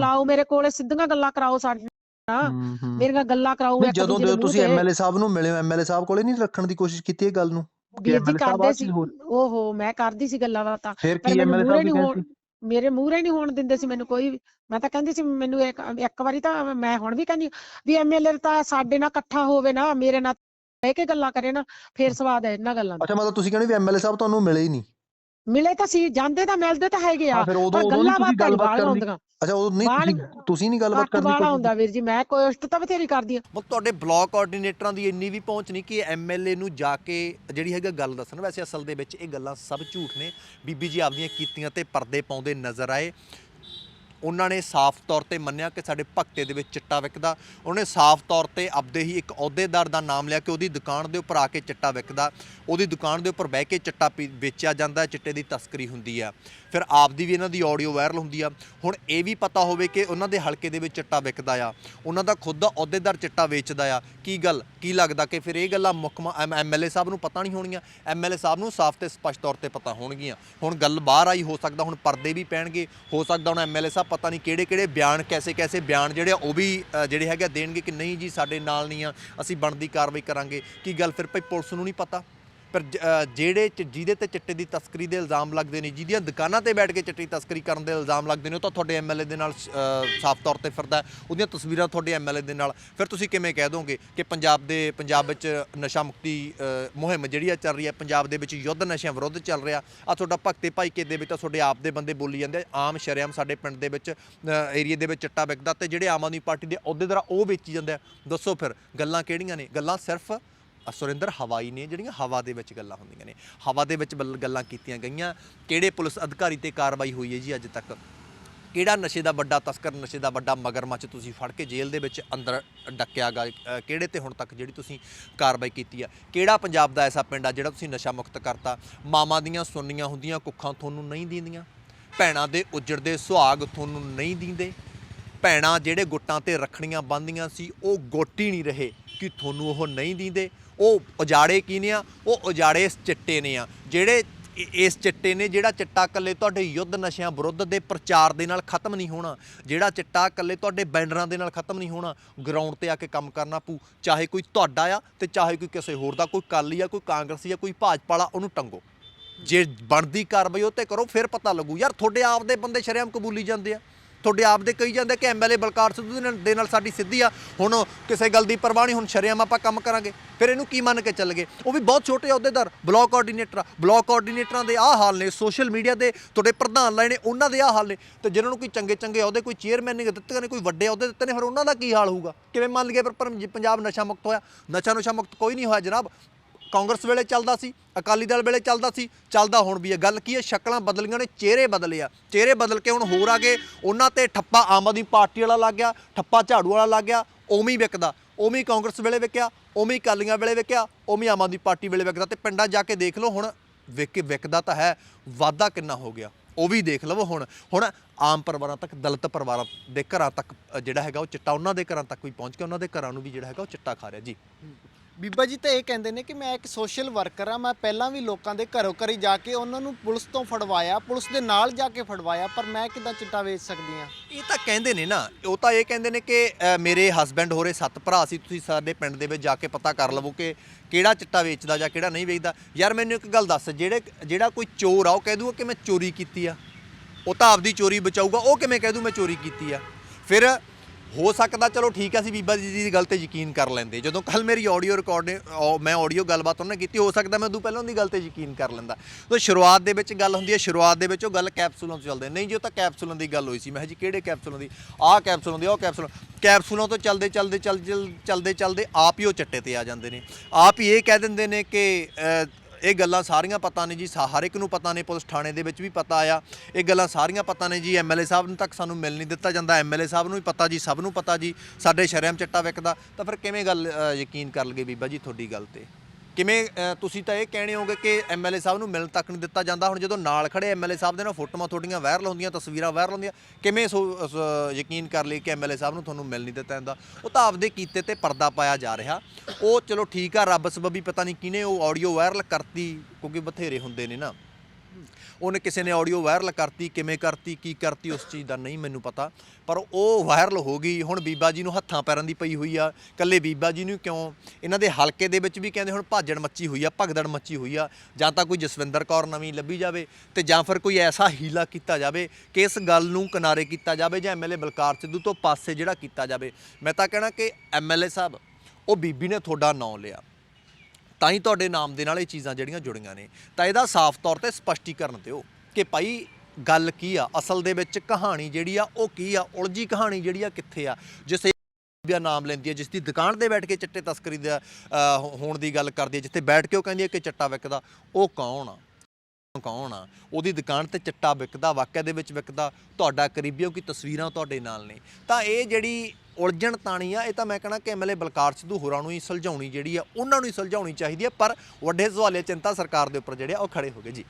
Speaker 4: ਬੁਲਾਓ ਮੇਰੇ ਕੋਲੇ ਸਿੱਧੀਆਂ ਗੱਲਾਂ ਕਰਾਓ ਸਾਡੇ ਨਾਲ
Speaker 5: ਹੂੰ, ਹੂੰ।
Speaker 4: ਮੇਰੀਆਂ ਗੱਲਾਂ ਕਰਾਓ ਇੱਕ
Speaker 5: ਜਦੋਂ
Speaker 4: ਦੇ
Speaker 5: ਤੁਸੀਂ। ਐਮਐਲਏ ਸਾਹਿਬ ਨੂੰ ਮਿਲੇ ਐਮਐਲਏ ਸਾਹਿਬ ਕੋਲੇ ਨਹੀਂ ਰੱਖਣ ਦੀ ਕੋਸ਼ਿਸ਼ ਕੀਤੀ ਇਹ ਗੱਲ ਨੂੰ?
Speaker 4: ਵੀਰ ਜੀ ਕਰਦੇ ਸੀ। ਓਹੋ ਮੈਂ ਕਰਦੀ ਸੀ ਗੱਲਾਂ ਬਾਤਾਂ।
Speaker 5: ਫਿਰ ਕੀ ਐਮਐਲਏ ਸਾਹਿਬ
Speaker 4: ਨਹੀਂ
Speaker 5: ਨੇ
Speaker 4: ਹੋਣ
Speaker 5: ਕਿਹਾ ਸੀ
Speaker 4: ਮੇਰੇ ਮੂਹਰੇ ਨਹੀਂ ਹੋਣ ਦਿੰਦੇ ਸੀ ਮੈਨੂੰ ਕੋਈ ਮੈਂ ਤਾਂ ਕਹਿੰਦੀ ਸੀ ਮੈਨੂੰ ਇੱਕ ਇੱਕ ਵਾਰੀ ਤਾਂ ਮੈਂ ਹੁਣ ਵੀ ਕਹਿੰਦੀ ਵੀ ਐਮਐਲਏ ਤਾਂ ਸਾਡੇ ਨਾਲ ਇਕੱਠਾ ਹੋਵੇ ਨਾ ਮੇਰੇ ਨਾਲ ਬਹਿ ਕੇ ਗੱਲਾਂ ਕਰੇ ਨਾ ਫੇਰ ਸਵਾਦ ਹੈ ਇਹਨਾਂ ਗੱਲਾਂ ਦਾ।
Speaker 5: ਅੱਛਾ ਮਤਲਬ ਤੁਸੀਂ ਕਹਿੰਦੇ ਵੀ ਐਮਐਲਏ ਸਾਹਿਬ ਤੁਹਾਨੂੰ ਮਿਲੇ ਹੀ ਨਹੀਂ।
Speaker 4: ਮਿਲੇ ਤਾਂ ਸੀ ਜਾਂਦੇ ਤਾਂ ਮਿਲਦੇ ਤਾਂ ਹੈਗੇ ਆ ਪਰ
Speaker 5: ਉਦੋਂ
Speaker 4: ਗੱਲਾਂ
Speaker 5: ਨਹੀਂ ਤੁਸੀਂ
Speaker 4: ਬਾਤਾਂ
Speaker 5: ਗੱਲਬਾਤ
Speaker 4: ਬਾਹਰ ਹੁੰਦੀਆਂ।
Speaker 5: ਅੱਛਾ ਉਦੋਂ ਨਹੀਂ ਤੁਸੀਂ ਨਹੀਂ ਗੱਲਬਾਤ ਕਰਨੀ ਕੋਈ-
Speaker 4: ਹੁੰਦਾ ਵੀਰ ਜੀ ਮੈਂ ਕੋਸ਼ਟ ਤਾਂ ਬਥੇਰੀ ਕਰਦੀ ਆ
Speaker 1: ਮਤਲਬ ਤੁਹਾਡੇ ਬਲਾਕ ਕੋਆਰਡੀਨੇਟਰਾਂ ਦੀ ਇੰਨੀ ਵੀ ਪਹੁੰਚ ਨਹੀਂ ਕਿ ਐਮਐਲਏ ਨੂੰ ਜਾ ਕੇ ਜਿਹੜੀ ਹੈਗਾ ਗੱਲ ਦੱਸਣ। ਵੈਸੇ ਅਸਲ ਦੇ ਵਿੱਚ ਇਹ ਗੱਲਾਂ ਸਭ ਝੂਠ ਨੇ। ਬੀਬੀ ਜੀ ਆਪਦੀਆਂ ਕੀਤੀਆਂ ਤੇ ਪਰਦੇ ਪਾਉਂਦੇ ਨਜ਼ਰ ਆਏ। ਉਹਨਾਂ ਨੇ ਸਾਫ਼ ਤੌਰ ਤੇ ਮੰਨਿਆ ਕਿ ਸਾਡੇ ਭਗਤੇ ਦੇ ਵਿੱਚ ਚਿੱਟਾ ਵਿਕਦਾ। ਉਹਨੇ ਸਾਫ਼ ਤੌਰ ਤੇ ਆਪਦੇ ਹੀ ਇੱਕ ਅਹੁਦੇਦਾਰ ਦਾ ਨਾਮ ਲਿਆ ਕਿ ਉਹਦੀ ਦੁਕਾਨ ਦੇ ਉੱਪਰ ਆ ਕੇ ਚਿੱਟਾ ਵਿਕਦਾ। ਉਹਦੀ ਦੁਕਾਨ ਦੇ ਉੱਪਰ ਬਹਿ ਕੇ ਚਿੱਟਾ ਪੀ- ਵੇਚਿਆ ਜਾਂਦਾ ਚਿੱਟੇ ਦੀ ਤਸਕਰੀ ਹੁੰਦੀ ਆ ਫਿਰ ਆਪਦੀ ਵੀ ਇਹਨਾਂ ਦੀ ਆਡੀਓ ਵਾਇਰਲ ਹੁੰਦੀ ਆ। ਹੁਣ ਇਹ ਵੀ ਪਤਾ ਹੋਵੇ ਕਿ ਉਹਨਾਂ ਦੇ ਹਲਕੇ ਦੇ ਵਿੱਚ ਚਿੱਟਾ ਵਿਕਦਾ ਆ। ਉਹਨਾਂ ਦਾ ਖੁਦ ਦਾ ਅਹੁਦੇਦਾਰ ਚਿੱਟਾ ਵੇਚਦਾ ਆ। ਕੀ ਗੱਲ, ਕੀ ਲੱਗਦਾ ਕਿ ਫਿਰ ਇਹ ਗੱਲਾਂ ਮੁੱਖ ਐਮਐਲਏ ਸਾਹਿਬ ਨੂੰ ਪਤਾ ਨਹੀਂ ਹੋਣੀਆਂ ਐਮਐਲਏ ਸਾਹਿਬ ਨੂੰ ਸਾਫ਼ ਤੇ ਸਪਸ਼ਟ ਤੌਰ ਤੇ ਪਤਾ ਹੋਣਗੀਆਂ। ਹੁਣ ਗੱਲ ਬਾਹਰ ਆਈ, ਹੋ ਸਕਦਾ ਹੁਣ ਪਰਦੇ ਵੀ ਪੈਣਗੇ। ਹੋ ਸਕਦਾ ਹੁਣ ਐਮਐਲਏ ਸਾਹਿਬ ਪਤਾ ਨਹੀਂ ਕਿਹੜੇ ਕਿਹੜੇ ਬਿਆਨ ਕੈਸੇ ਕੈਸੇ ਬਿਆਨ ਜਿਹੜੇ ਆ ਉਹ ਵੀ ਅ, ਜਿਹੜੇ ਹੈਗੇ ਆ ਦੇਣਗੇ ਕਿ ਨਹੀਂ ਜੀ ਸਾਡੇ ਨਾਲ ਨਹੀਂ ਆ ਅਸੀਂ ਬਣਦੀ ਕਾਰਵਾਈ ਕਰਾਂਗੇ। ਕੀ ਗੱਲ ਫਿਰ ਭਾਈ ਪੁਲਿਸ ਨੂੰ ਨਹੀਂ ਪਤਾ? ਪਰ ਜਿਹੜੇ ਚ- ਜਿਹਦੇ ਤੇ ਚਿੱਟੇ ਦੀ ਤਸਕਰੀ ਦੇ ਇਲਜ਼ਾਮ ਲੱਗਦੇ ਨੇ, ਜਿਹਦੀਆਂ ਦੁਕਾਨਾਂ ਤੇ ਬੈਠ ਕੇ ਚਿੱਟੀ ਤਸਕਰੀ ਕਰਨ ਦੇ ਇਲਜ਼ਾਮ ਲੱਗਦੇ ਨੇ, ਉਹ ਤਾਂ ਤੁਹਾਡੇ ਐਮਐਲਏ ਦੇ ਨਾਲ ਸਾਫ਼ ਤੌਰ ਤੇ ਫਿਰਦਾ ਉਹਦੀਆਂ ਤਸਵੀਰਾਂ ਤੁਹਾਡੇ ਐਮਐਲਏ ਦੇ ਨਾਲ। ਫਿਰ ਤੁਸੀਂ ਕਿਵੇਂ ਕਹਿ ਦੋਗੇ ਕਿ ਪੰਜਾਬ ਦੇ, ਪੰਜਾਬ ਵਿੱਚ ਨਸ਼ਾ ਮੁਕਤੀ ਮੁਹਿੰਮ ਜਿਹੜੀ ਆ ਚੱਲ ਰਹੀ ਹੈ, ਪੰਜਾਬ ਦੇ ਵਿੱਚ ਯੁੱਧ ਨਸ਼ਿਆਂ ਵਿਰੁੱਧ ਚੱਲ ਰਿਹਾ। ਆ ਤੁਹਾਡਾ ਭਗਤੇ ਭਾਈਕੇ ਦੇ ਵਿੱਚ ਤਾਂ ਤੁਹਾਡੇ ਆਪ ਦੇ ਬੰਦੇ ਬੋਲੀ ਜਾਂਦੇ ਆਮ ਸ਼ਰੇਆਮ ਸਾਡੇ ਪਿੰਡ ਦੇ ਵਿੱਚ ਏਰੀਆ ਦੇ ਵਿੱਚ ਚਿੱਟਾ ਵਿਕਦਾ ਤੇ ਜਿਹੜੇ ਆਮ ਆਦਮੀ ਪਾਰਟੀ ਦੇ ਅਹੁਦੇਦਾਰ ਉਹ ਵੇਚੀ ਜਾਂਦੇ ਦੱਸੋ ਫਿਰ, ਗੱਲਾਂ ਕਿਹੜੀਆਂ ਨੇ? ਗੱਲਾਂ ਸਿਰਫ ਸੁਰਿੰਦਰ ਹਵਾਈ ਨੇ ਜਿਹੜੀਆਂ ਹਵਾ ਦੇ ਵਿੱਚ ਗੱਲਾਂ ਹੁੰਦੀਆਂ ਨੇ। ਹਵਾ ਦੇ ਵਿੱਚ ਬੱਲ- ਗੱਲਾਂ ਕੀਤੀਆਂ ਗਈਆਂ। ਕਿਹੜੇ ਪੁਲਿਸ ਅਧਿਕਾਰੀ ਤੇ ਕਾਰਵਾਈ ਹੋਈ ਹੈ ਜੀ ਅੱਜ ਤੱਕ? ਕਿਹੜਾ ਨਸ਼ੇ ਦਾ ਵੱਡਾ ਤਸਕਰ ਨਸ਼ੇ ਦਾ ਵੱਡਾ ਮਗਰਮੱਛ ਤੁਸੀਂ ਫੜ ਕੇ ਜੇਲ੍ਹ ਦੇ ਵਿੱਚ ਅੰਦਰ ਡੱਕਿਆ ਗਾ? ਅ, ਕਿਹੜੇ ਤੇ ਹੁਣ ਤੱਕ ਜਿਹੜੀ ਤੁਸੀਂ ਕਾਰਵਾਈ ਕੀਤੀ ਆ? ਕਿਹੜਾ ਪੰਜਾਬ ਦਾ ਐਸਾ ਪਿੰਡ ਆ ਜਿਹੜਾ ਤੁਸੀਂ ਨਸ਼ਾ ਮੁਕਤ ਕਰਤਾ? ਮਾਵਾਂ ਦੀਆਂ ਸੁੰਨੀਆਂ ਹੁੰਦੀਆਂ ਕੁੱਖਾਂ ਤੁਹਾਨੂੰ ਨਹੀਂ ਦਿੰਦੀਆਂ? ਭੈਣਾਂ ਦੇ ਉਜੜਦੇ ਸੁਹਾਗ ਤੁਹਾਨੂੰ ਨਹੀਂ ਦਿੰਦੇ? ਭੈਣਾਂ ਜਿਹੜੇ ਗੁੱਟਾਂ ਤੇ ਰੱਖਣੀਆਂ ਬੰਦੀਆਂ ਸੀ ਉਹ ਗੋਟੀ ਨਹੀਂ ਰਹੇ ਕਿ ਤੁਹਾਨੂੰ ਉਹ ਨਹੀਂ ਦਿੰਦੇ? ਉਹ ਉਜਾੜੇ ਕੀ ਨੇ ਆ? ਉਹ ਉਜਾੜੇ ਇਸ ਚਿੱਟੇ ਨੇ ਆ। ਜਿਹੜੇ ਇਸ ਚਿੱਟੇ ਨੇ, ਜਿਹੜਾ ਚਿੱਟਾ ਇਕੱਲੇ ਤੁਹਾਡੇ ਯੁੱਧ ਨਸ਼ਿਆਂ ਵਿਰੁੱਧ ਦੇ ਪ੍ਰਚਾਰ ਦੇ ਨਾਲ ਖਤਮ ਨਹੀਂ ਹੋਣਾ, ਜਿਹੜਾ ਚਿੱਟਾ ਇਕੱਲੇ ਤੁਹਾਡੇ ਬੈਨਰਾਂ ਦੇ ਨਾਲ ਖਤਮ ਨਹੀਂ ਹੋਣਾ ਗਰਾਊਂਡ ਤੇ ਆ ਕੇ ਕੰਮ ਕਰਨਾ ਪਊ, ਚਾਹੇ ਕੋਈ ਤੁਹਾਡਾ ਆ ਤੇ ਚਾਹੇ ਕੋਈ ਕਿਸੇ ਹੋਰ ਦਾ, ਕੋਈ ਕਾਲੀ ਆ, ਕੋਈ ਕਾਂਗਰਸੀ ਆ, ਕੋਈ ਭਾਜਪਾ ਵਾਲਾ, ਉਹਨੂੰ ਟੰਗੋ। ਜੇ ਬਣਦੀ ਕਾਰਵਾਈ ਉਹ ਤੇ ਕਰੋ, ਫਿਰ ਪਤਾ ਲੱਗੂ, ਯਾਰ ਤੁਹਾਡੇ ਆਪ ਦੇ ਬੰਦੇ ਸ਼ਰੇਆਮ ਕਬੂਲੀ ਜਾਂਦੇ ਆ। ਤੁਹਾਡੇ ਆਪ ਦੇ ਕਹੀ ਜਾਂਦੇ ਕਿ ਐਮਐਲਏ ਬਲਕਾਰ ਸਿੱਧੂ ਦੇ ਨਾਲ- ਸਾਡੀ ਸਿੱਧੀ ਆ। ਹੁਣ ਕਿਸੇ ਗੱਲ ਦੀ ਪਰਵਾਹ ਨਹੀਂ, ਹੁਣ ਸ਼ਰਿਆਮ ਆਪਾਂ ਕੰਮ ਕਰਾਂਗੇ। ਫਿਰ ਇਹਨੂੰ ਕੀ ਮੰਨ ਕੇ ਚੱਲ ਗਏ? ਉਹ ਵੀ ਬਹੁਤ ਛੋਟੇ ਅਹੁਦੇਦਾਰ ਬਲਾਕ ਕੋਆਰਡੀਨੇਟਰ ਆ। ਬਲਾਕ ਕੋਆਰਡੀਨੇਟਰਾਂ ਦੇ ਆਹ ਹਾਲ ਨੇ ਸੋਸ਼ਲ ਮੀਡੀਆ ਦੇ ਤੁਹਾਡੇ ਪ੍ਰਧਾਨ ਲਾਏ ਨੇ, ਉਹਨਾਂ ਦੇ ਆਹ ਹਾਲ ਨੇ। ਤੇ ਜਿਨ੍ਹਾਂ ਨੂੰ ਕੋਈ ਚੰਗੇ ਚੰਗੇ ਅਹੁਦੇ, ਕੋਈ ਚੇਅਰਮੈਨ ਨਹੀਂ ਦਿੱਤੇ ਨੇ, ਕੋਈ ਵੱਡੇ ਅਹੁਦੇ ਦਿੱਤੇ ਨੇ, ਫਿਰ ਉਹਨਾਂ ਦਾ ਕੀ ਹਾਲ ਹੋਊਗਾ? ਕਿਵੇਂ ਮੰਨ ਲਈਏ ਪਰ ਪੰਜਾਬ ਨਸ਼ਾ ਮੁਕਤ ਹੋਇਆ? ਨਸ਼ਾ ਨੁਸ਼ਾ ਮੁਕਤ ਕੋਈ ਨਹੀਂ ਹੋਇਆ ਜਨਾਬ। ਕਾਂਗਰਸ ਵੇਲੇ ਚੱਲਦਾ ਸੀ, ਅਕਾਲੀ ਦਲ ਵੇਲੇ ਚੱਲਦਾ ਸੀ, ਚੱਲਦਾ ਹੁਣ ਵੀ ਹੈ। ਗੱਲ ਕੀ ਹੈ, ਸ਼ਕਲਾਂ ਬਦਲੀਆਂ ਨੇ, ਚਿਹਰੇ ਬਦਲੇ ਆ। ਚਿਹਰੇ ਬਦਲ ਕੇ ਹੁਣ ਹੋਰ ਆ ਗਏ ਉਹਨਾਂ ਤੇ ਠੱਪਾ ਆਮ ਆਦਮੀ ਪਾਰਟੀ ਵਾਲਾ ਲੱਗ ਗਿਆ, ਠੱਪਾ ਝਾੜੂ ਵਾਲਾ ਲੱਗ ਗਿਆ, ਉਵੇਂ ਹੀ ਵਿਕਦਾ। ਉਵੇਂ ਕਾਂਗਰਸ ਵੇਲੇ ਵਿਕਿਆ, ਉਵੇਂ ਹੀ ਅਕਾਲੀਆਂ ਵੇਲੇ ਵਿਕਿਆ, ਉਵੇਂ ਹੀ ਆਮ ਆਦਮੀ ਪਾਰਟੀ ਵੇਲੇ ਵਿਕਦਾ। ਤੇ ਪਿੰਡਾਂ ਜਾ ਕੇ ਦੇਖ ਲਓ ਹੁਣ, ਵਿਕ, ਵਿਕਦਾ ਤਾਂ ਹੈ, ਵਾਧਾ ਕਿੰਨਾ ਹੋ ਗਿਆ। ਉਹ ਵੀ ਦੇਖ ਲਵੋ ਹੁਣ। ਹੁਣ ਆਮ ਪਰਿਵਾਰਾਂ ਤੱਕ, ਦਲਿਤ ਪਰਿਵਾਰਾਂ ਦੇ ਘਰਾਂ ਤੱਕ ਜਿਹੜਾ ਹੈਗਾ ਉਹ ਚਿੱਟਾ ਉਹਨਾਂ ਦੇ ਘਰਾਂ ਤੱਕ ਵੀ ਪਹੁੰਚ ਕੇ ਉਹਨਾਂ ਦੇ ਘਰਾਂ ਨੂੰ ਵੀ ਜਿਹੜਾ ਹੈਗਾ ਉਹ ਚਿੱਟਾ ਖਾ ਰਿਹਾ। ਜੀ।
Speaker 6: ਬੀਬਾ ਜੀ ਤਾਂ ਇਹ ਕਹਿੰਦੇ ਨੇ ਕਿ ਮੈਂ ਇੱਕ ਸੋਸ਼ਲ ਵਰਕਰ ਆ ਮੈਂ ਪਹਿਲਾਂ ਵੀ ਲੋਕਾਂ ਦੇ ਘਰੋਂ ਘਰੀ ਜਾ ਕੇ ਉਹਨਾਂ ਨੂੰ ਪੁਲਿਸ ਤੋਂ ਫੜਵਾਇਆ ਪੁਲਿਸ ਦੇ ਨਾਲ ਜਾ ਕੇ ਫੜਵਾਇਆ ਪਰ ਮੈਂ ਕਿਦਾਂ ਚਿੱਟਾ ਵੇਚ ਸਕਦੀ ਆ
Speaker 1: ਇਹ ਤਾਂ ਕਹਿੰਦੇ ਨੇ ਨਾ ਉਹ ਤਾਂ ਇਹ ਕਹਿੰਦੇ ਨੇ ਕਿ ਅ, ਮੇਰੇ ਹਸਬੰਡ ਹੋਰੇ ਸੱਤ ਭਰਾ ਸੀ ਤੁਸੀਂ ਸਾਡੇ ਪਿੰਡ ਦੇ ਵਿੱਚ ਜਾ ਕੇ ਪਤਾ ਕਰ ਲਵੋ ਕਿ ਕਿਹੜਾ ਚਿੱਟਾ ਵੇਚਦਾ ਜਾਂ ਕਿਹੜਾ ਨਹੀਂ ਵੇਚਦਾ। ਯਾਰ ਮੈਨੂੰ ਇੱਕ ਗੱਲ ਦੱਸ ਜਿਹੜੇ ਜਿਹੜਾ ਕੋਈ ਚੋਰ ਆ ਉਹ ਕਹਿ ਦੂਗਾ ਕਿ ਮੈਂ ਚੋਰੀ ਕੀਤੀ ਆ। ਉਹ ਤਾਂ ਆਪਦੀ ਚੋਰੀ ਬਚਾਊਗਾ ਉਹ ਕਿਵੇਂ ਕਹਿ ਦੂ ਮੈਂ ਚੋਰੀ ਕੀਤੀ ਆ? ਫਿਰ ਹੋ ਸਕਦਾ, ਚਲੋ ਠੀਕ ਆ ਸੀ ਬੀਬਾ ਜੀ ਦੀ ਗੱਲ ਤੇ ਯਕੀਨ ਕਰ ਲੈਂਦੇ। ਜਦੋਂ ਕੱਲ ਮੇਰੀ ਆਡੀਓ ਰਿਕਾਰਡ ਮੈਂ ਆਡੀਓ ਗੱਲਬਾਤ ਉਹਨਾਂ ਨਾਲ ਕੀਤੀ, ਹੋ ਸਕਦਾ ਮੈਂ ਉਦੋਂ ਪਹਿਲਾਂ ਉਹਦੀ ਗੱਲ ਤੇ ਯਕੀਨ ਕਰ ਲੈਂਦਾ। ਤਾਂ ਸ਼ੁਰੂਆਤ ਦੇ ਵਿੱਚ ਗੱਲ ਹੁੰਦੀ ਹੈ, ਸ਼ੁਰੂਆਤ ਦੇ ਵਿੱਚ ਉਹ ਗੱਲ ਕੈਪਸੂਲਾਂ ਤੋਂ ਚੱਲਦੇ ਨਹੀਂ ਜੀ, ਉਹ ਤਾਂ ਕੈਪਸੂਲਾਂ ਦੀ ਗੱਲ ਹੋਈ ਸੀ। ਮੈਂ ਕਿਹਾ ਜੀ, ਕਿਹੜੇ ਕੈਪਸੂਲਾਂ ਦੀ? ਆਹ ਕੈਪਸੂਲਾਂ ਦੀ ਉਹ ਕੈਪਸੂਲ ਕੈਪਸੂਲਾਂ ਤੋਂ ਚੱਲਦੇ ਚੱਲਦੇ ਚੱਲ ਚੱਲਦੇ ਚੱਲਦੇ ਆਪ ਹੀ ਉਹ ਚੱਟੇ ਤੇ ਆ ਜਾਂਦੇ ਨੇ। ਆਪ ਹੀ ਇਹ ਕਹਿ ਦਿੰਦੇ ਨੇ ਕਿ ਇਹ ਗੱਲਾਂ ਸਾਰੀਆਂ ਪਤਾ ਨੇ ਜੀ ਹਰ ਇੱਕ ਨੂੰ ਪਤਾ ਨੇ, ਪੁਲਿਸ ਥਾਣੇ ਦੇ ਵਿੱਚ ਵੀ ਪਤਾ ਆ। ਇਹ ਗੱਲਾਂ ਸਾਰੀਆਂ ਪਤਾ ਨੇ ਜੀ ਐਮਐਲਏ ਸਾਹਿਬ ਨੂੰ ਤੱਕ ਸਾਨੂੰ ਮਿਲ ਨਹੀਂ ਦਿੱਤਾ ਜਾਂਦਾ। ਐਮਐਲਏ ਸਾਹਿਬ ਨੂੰ ਵੀ ਪਤਾ ਜੀ, ਸਭ ਨੂੰ ਪਤਾ ਜੀ, ਸਾਡੇ ਸ਼ਰਮ ਚੱਟਾ ਵਿਕਦਾ। ਤਾਂ ਫਿਰ ਕਿਵੇਂ ਗੱਲ ਯਕੀਨ ਕਰ ਲਗੇ ਬੀਬਾ ਜੀ ਤੁਹਾਡੀ ਗੱਲ ਤੇ? ਕਿਵੇਂ ਅ, ਤੁਸੀਂ ਤਾਂ ਇਹ ਕਹਿਣੇ ਹੋਗੇ ਕਿ ਐਮਐਲਏ ਸਾਹਿਬ ਨੂੰ ਮਿਲਣ ਤੱਕ ਨਹੀਂ ਦਿੱਤਾ ਜਾਂਦਾ। ਹੁਣ ਜਦੋਂ ਨਾਲ ਖੜੇ ਐਮਐਲਏ ਸਾਹਿਬ ਦੇ ਨਾਲ ਫੋਟੋਆਂ ਤੁਹਾਡੀਆਂ ਵਾਇਰਲ ਹੁੰਦੀਆਂ ਤਸਵੀਰਾਂ ਵਾਇਰਲ ਹੁੰਦੀਆਂ ਕਿਵੇਂ ਸੋ ਸ- ਯਕੀਨ ਕਰ ਲਈ ਕਿ ਐਮਐਲਏ ਸਾਹਿਬ ਨੂੰ ਤੁਹਾਨੂੰ ਮਿਲ ਨਹੀਂ ਦਿੱਤਾ ਜਾਂਦਾ। ਉਹ ਤਾਂ ਆਪਦੇ ਕੀਤੇ ਤੇ ਪਰਦਾ ਪਾਇਆ ਜਾ ਰਿਹਾ। ਉਹ ਚਲੋ ਠੀਕ ਆ ਰੱਬ ਸਬੱਬੀ ਪਤਾ ਨਹੀਂ ਕਿਹਨੇ ਉਹ ਆਡੀਓ ਵਾਇਰਲ ਕਰਤੀ ਕਿਉਂਕਿ ਬਥੇਰੇ ਹੁੰਦੇ ਨੇ ਨਾ। ਉਹਨੇ ਕਿਸੇ ਨੇ ਆਡੀਓ ਵਾਇਰਲ ਕਰਤੀ, ਕਿਵੇਂ ਕਰਤੀ, ਕੀ ਕਰਤੀ, ਉਸ ਚੀਜ਼ ਦਾ ਨਹੀਂ ਮੈਨੂੰ ਪਤਾ। ਪਰ ਉਹ ਵਾਇਰਲ ਹੋ ਗਈ, ਹੁਣ ਬੀਬਾ ਜੀ ਨੂੰ ਹੱਥਾਂ ਪੈਰਾਂ ਦੀ ਪਈ ਹੋਈ ਆ ਕੱਲੇ ਬੀਬਾ ਜੀ ਨੂੰ ਕਿਉਂ? ਇਹਨਾਂ ਦੇ ਹਲਕੇ ਦੇ ਵਿੱਚ ਵੀ ਕਹਿੰਦੇ ਹੁਣ ਭਾਜੜ ਮੱਚੀ ਹੋਈ ਆ, ਭਗਦੜ ਮੱਚੀ ਹੋਈ ਆ, ਜਾਂ ਤਾਂ ਕੋਈ ਜਸਵਿੰਦਰ ਕੌਰ ਨਵੀਂ ਲੱਭੀ ਜਾਵੇ, ਤੇ ਜਾਂ ਫਿਰ ਕੋਈ ਐਸਾ ਹੀਲਾ ਕੀਤਾ ਜਾਵੇ, ਕਿ ਇਸ ਗੱਲ ਨੂੰ ਕਿਨਾਰੇ ਕੀਤਾ ਜਾਵੇ, ਜਾਂ ਐਮਐਲਏ ਬਲਕਾਰ ਸਿੱਧੂ ਤੋਂ ਪਾਸੇ ਜਿਹੜਾ ਕੀਤਾ ਜਾਵੇ। ਮੈਂ ਤਾਂ ਕਹਿਣਾ ਕਿ ਐਮਐਲਏ ਸਾਹਿਬ, ਉਹ ਬੀਬੀ ਨੇ ਤੁਹਾਡਾ ਨਾਂ ਲਿਆ। ਤਾਂ ਹੀ ਤੁਹਾਡੇ ਨਾਮ ਦੇ ਨਾਲ ਇਹ ਚੀਜ਼ਾਂ ਜਿਹੜੀਆਂ ਜੁੜੀਆਂ ਨੇ। ਤਾਂ ਇਹਦਾ ਸਾਫ਼ ਤੌਰ ਤੇ ਸਪਸ਼ਟੀਕਰਨ ਦਿਓ ਕਿ ਭਾਈ ਗੱਲ ਕੀ ਆ? ਅਸਲ ਦੇ ਵਿੱਚ ਕਹਾਣੀ ਜਿਹੜੀ ਆ ਉਹ ਕੀ ਆ? ਉਲਝੀ ਕਹਾਣੀ ਜਿਹੜੀ ਆ ਕਿੱਥੇ ਆ? ਜਿਸ ਦਾ ਨਾਮ ਲੈਂਦੀ ਹੈ ਜਿਸ ਦੀ ਦੁਕਾਨ ਤੇ ਬੈਠ ਕੇ ਚਿੱਟੇ ਤਸਕਰੀ ਦਾ ਅ, ਹੋਣ ਦੀ ਗੱਲ ਕਰਦੀ ਹੈ ਜਿੱਥੇ ਬੈਠ ਕੇ ਉਹ ਕਹਿੰਦੀ ਹੈ ਕਿ ਚੱਟਾ ਵਿਕਦਾ ਉਹ ਕੌਣ ਆ? ਕੌਣ ਆ? ਉਹਦੀ ਦੁਕਾਨ ਤੇ ਚਿੱਟਾ ਵਿਕਦਾ ਵਾਕਿਆ ਦੇ ਵਿੱਚ ਵਿਕਦਾ ਤੁਹਾਡਾ ਕਰੀਬੀਓ ਕੀ ਤਸਵੀਰਾਂ ਤੁਹਾਡੇ ਨਾਲ ਨੇ? ਤਾਂ ਇਹ ਜਿਹੜੀ ਉਲਝਣ ਤਾਣੀ ਆ, ਇਹ ਤਾਂ ਮੈਂ ਕਹਣਾ ਕਿ ਐਮਐਲਏ ਬਲਕਾਰ ਸਿੱਧੂ ਹੋਰਾਂ ਨੂੰ ਹੀ ਸੁਲਝਾਉਣੀ ਜਿਹੜੀ ਆ, ਉਹਨਾਂ ਨੂੰ ਹੀ ਸੁਲਝਾਉਣੀ ਚਾਹੀਦੀ ਹੈ ਪਰ ਵੱਡੇ ਸਵਾਲੇ ਚਿੰਤਾ ਸਰਕਾਰ ਦੇ ਉੱਪਰ ਜਿਹੜੇ ਆ, ਉਹ ਖੜੇ ਹੋ ਗਏ ਜੀ।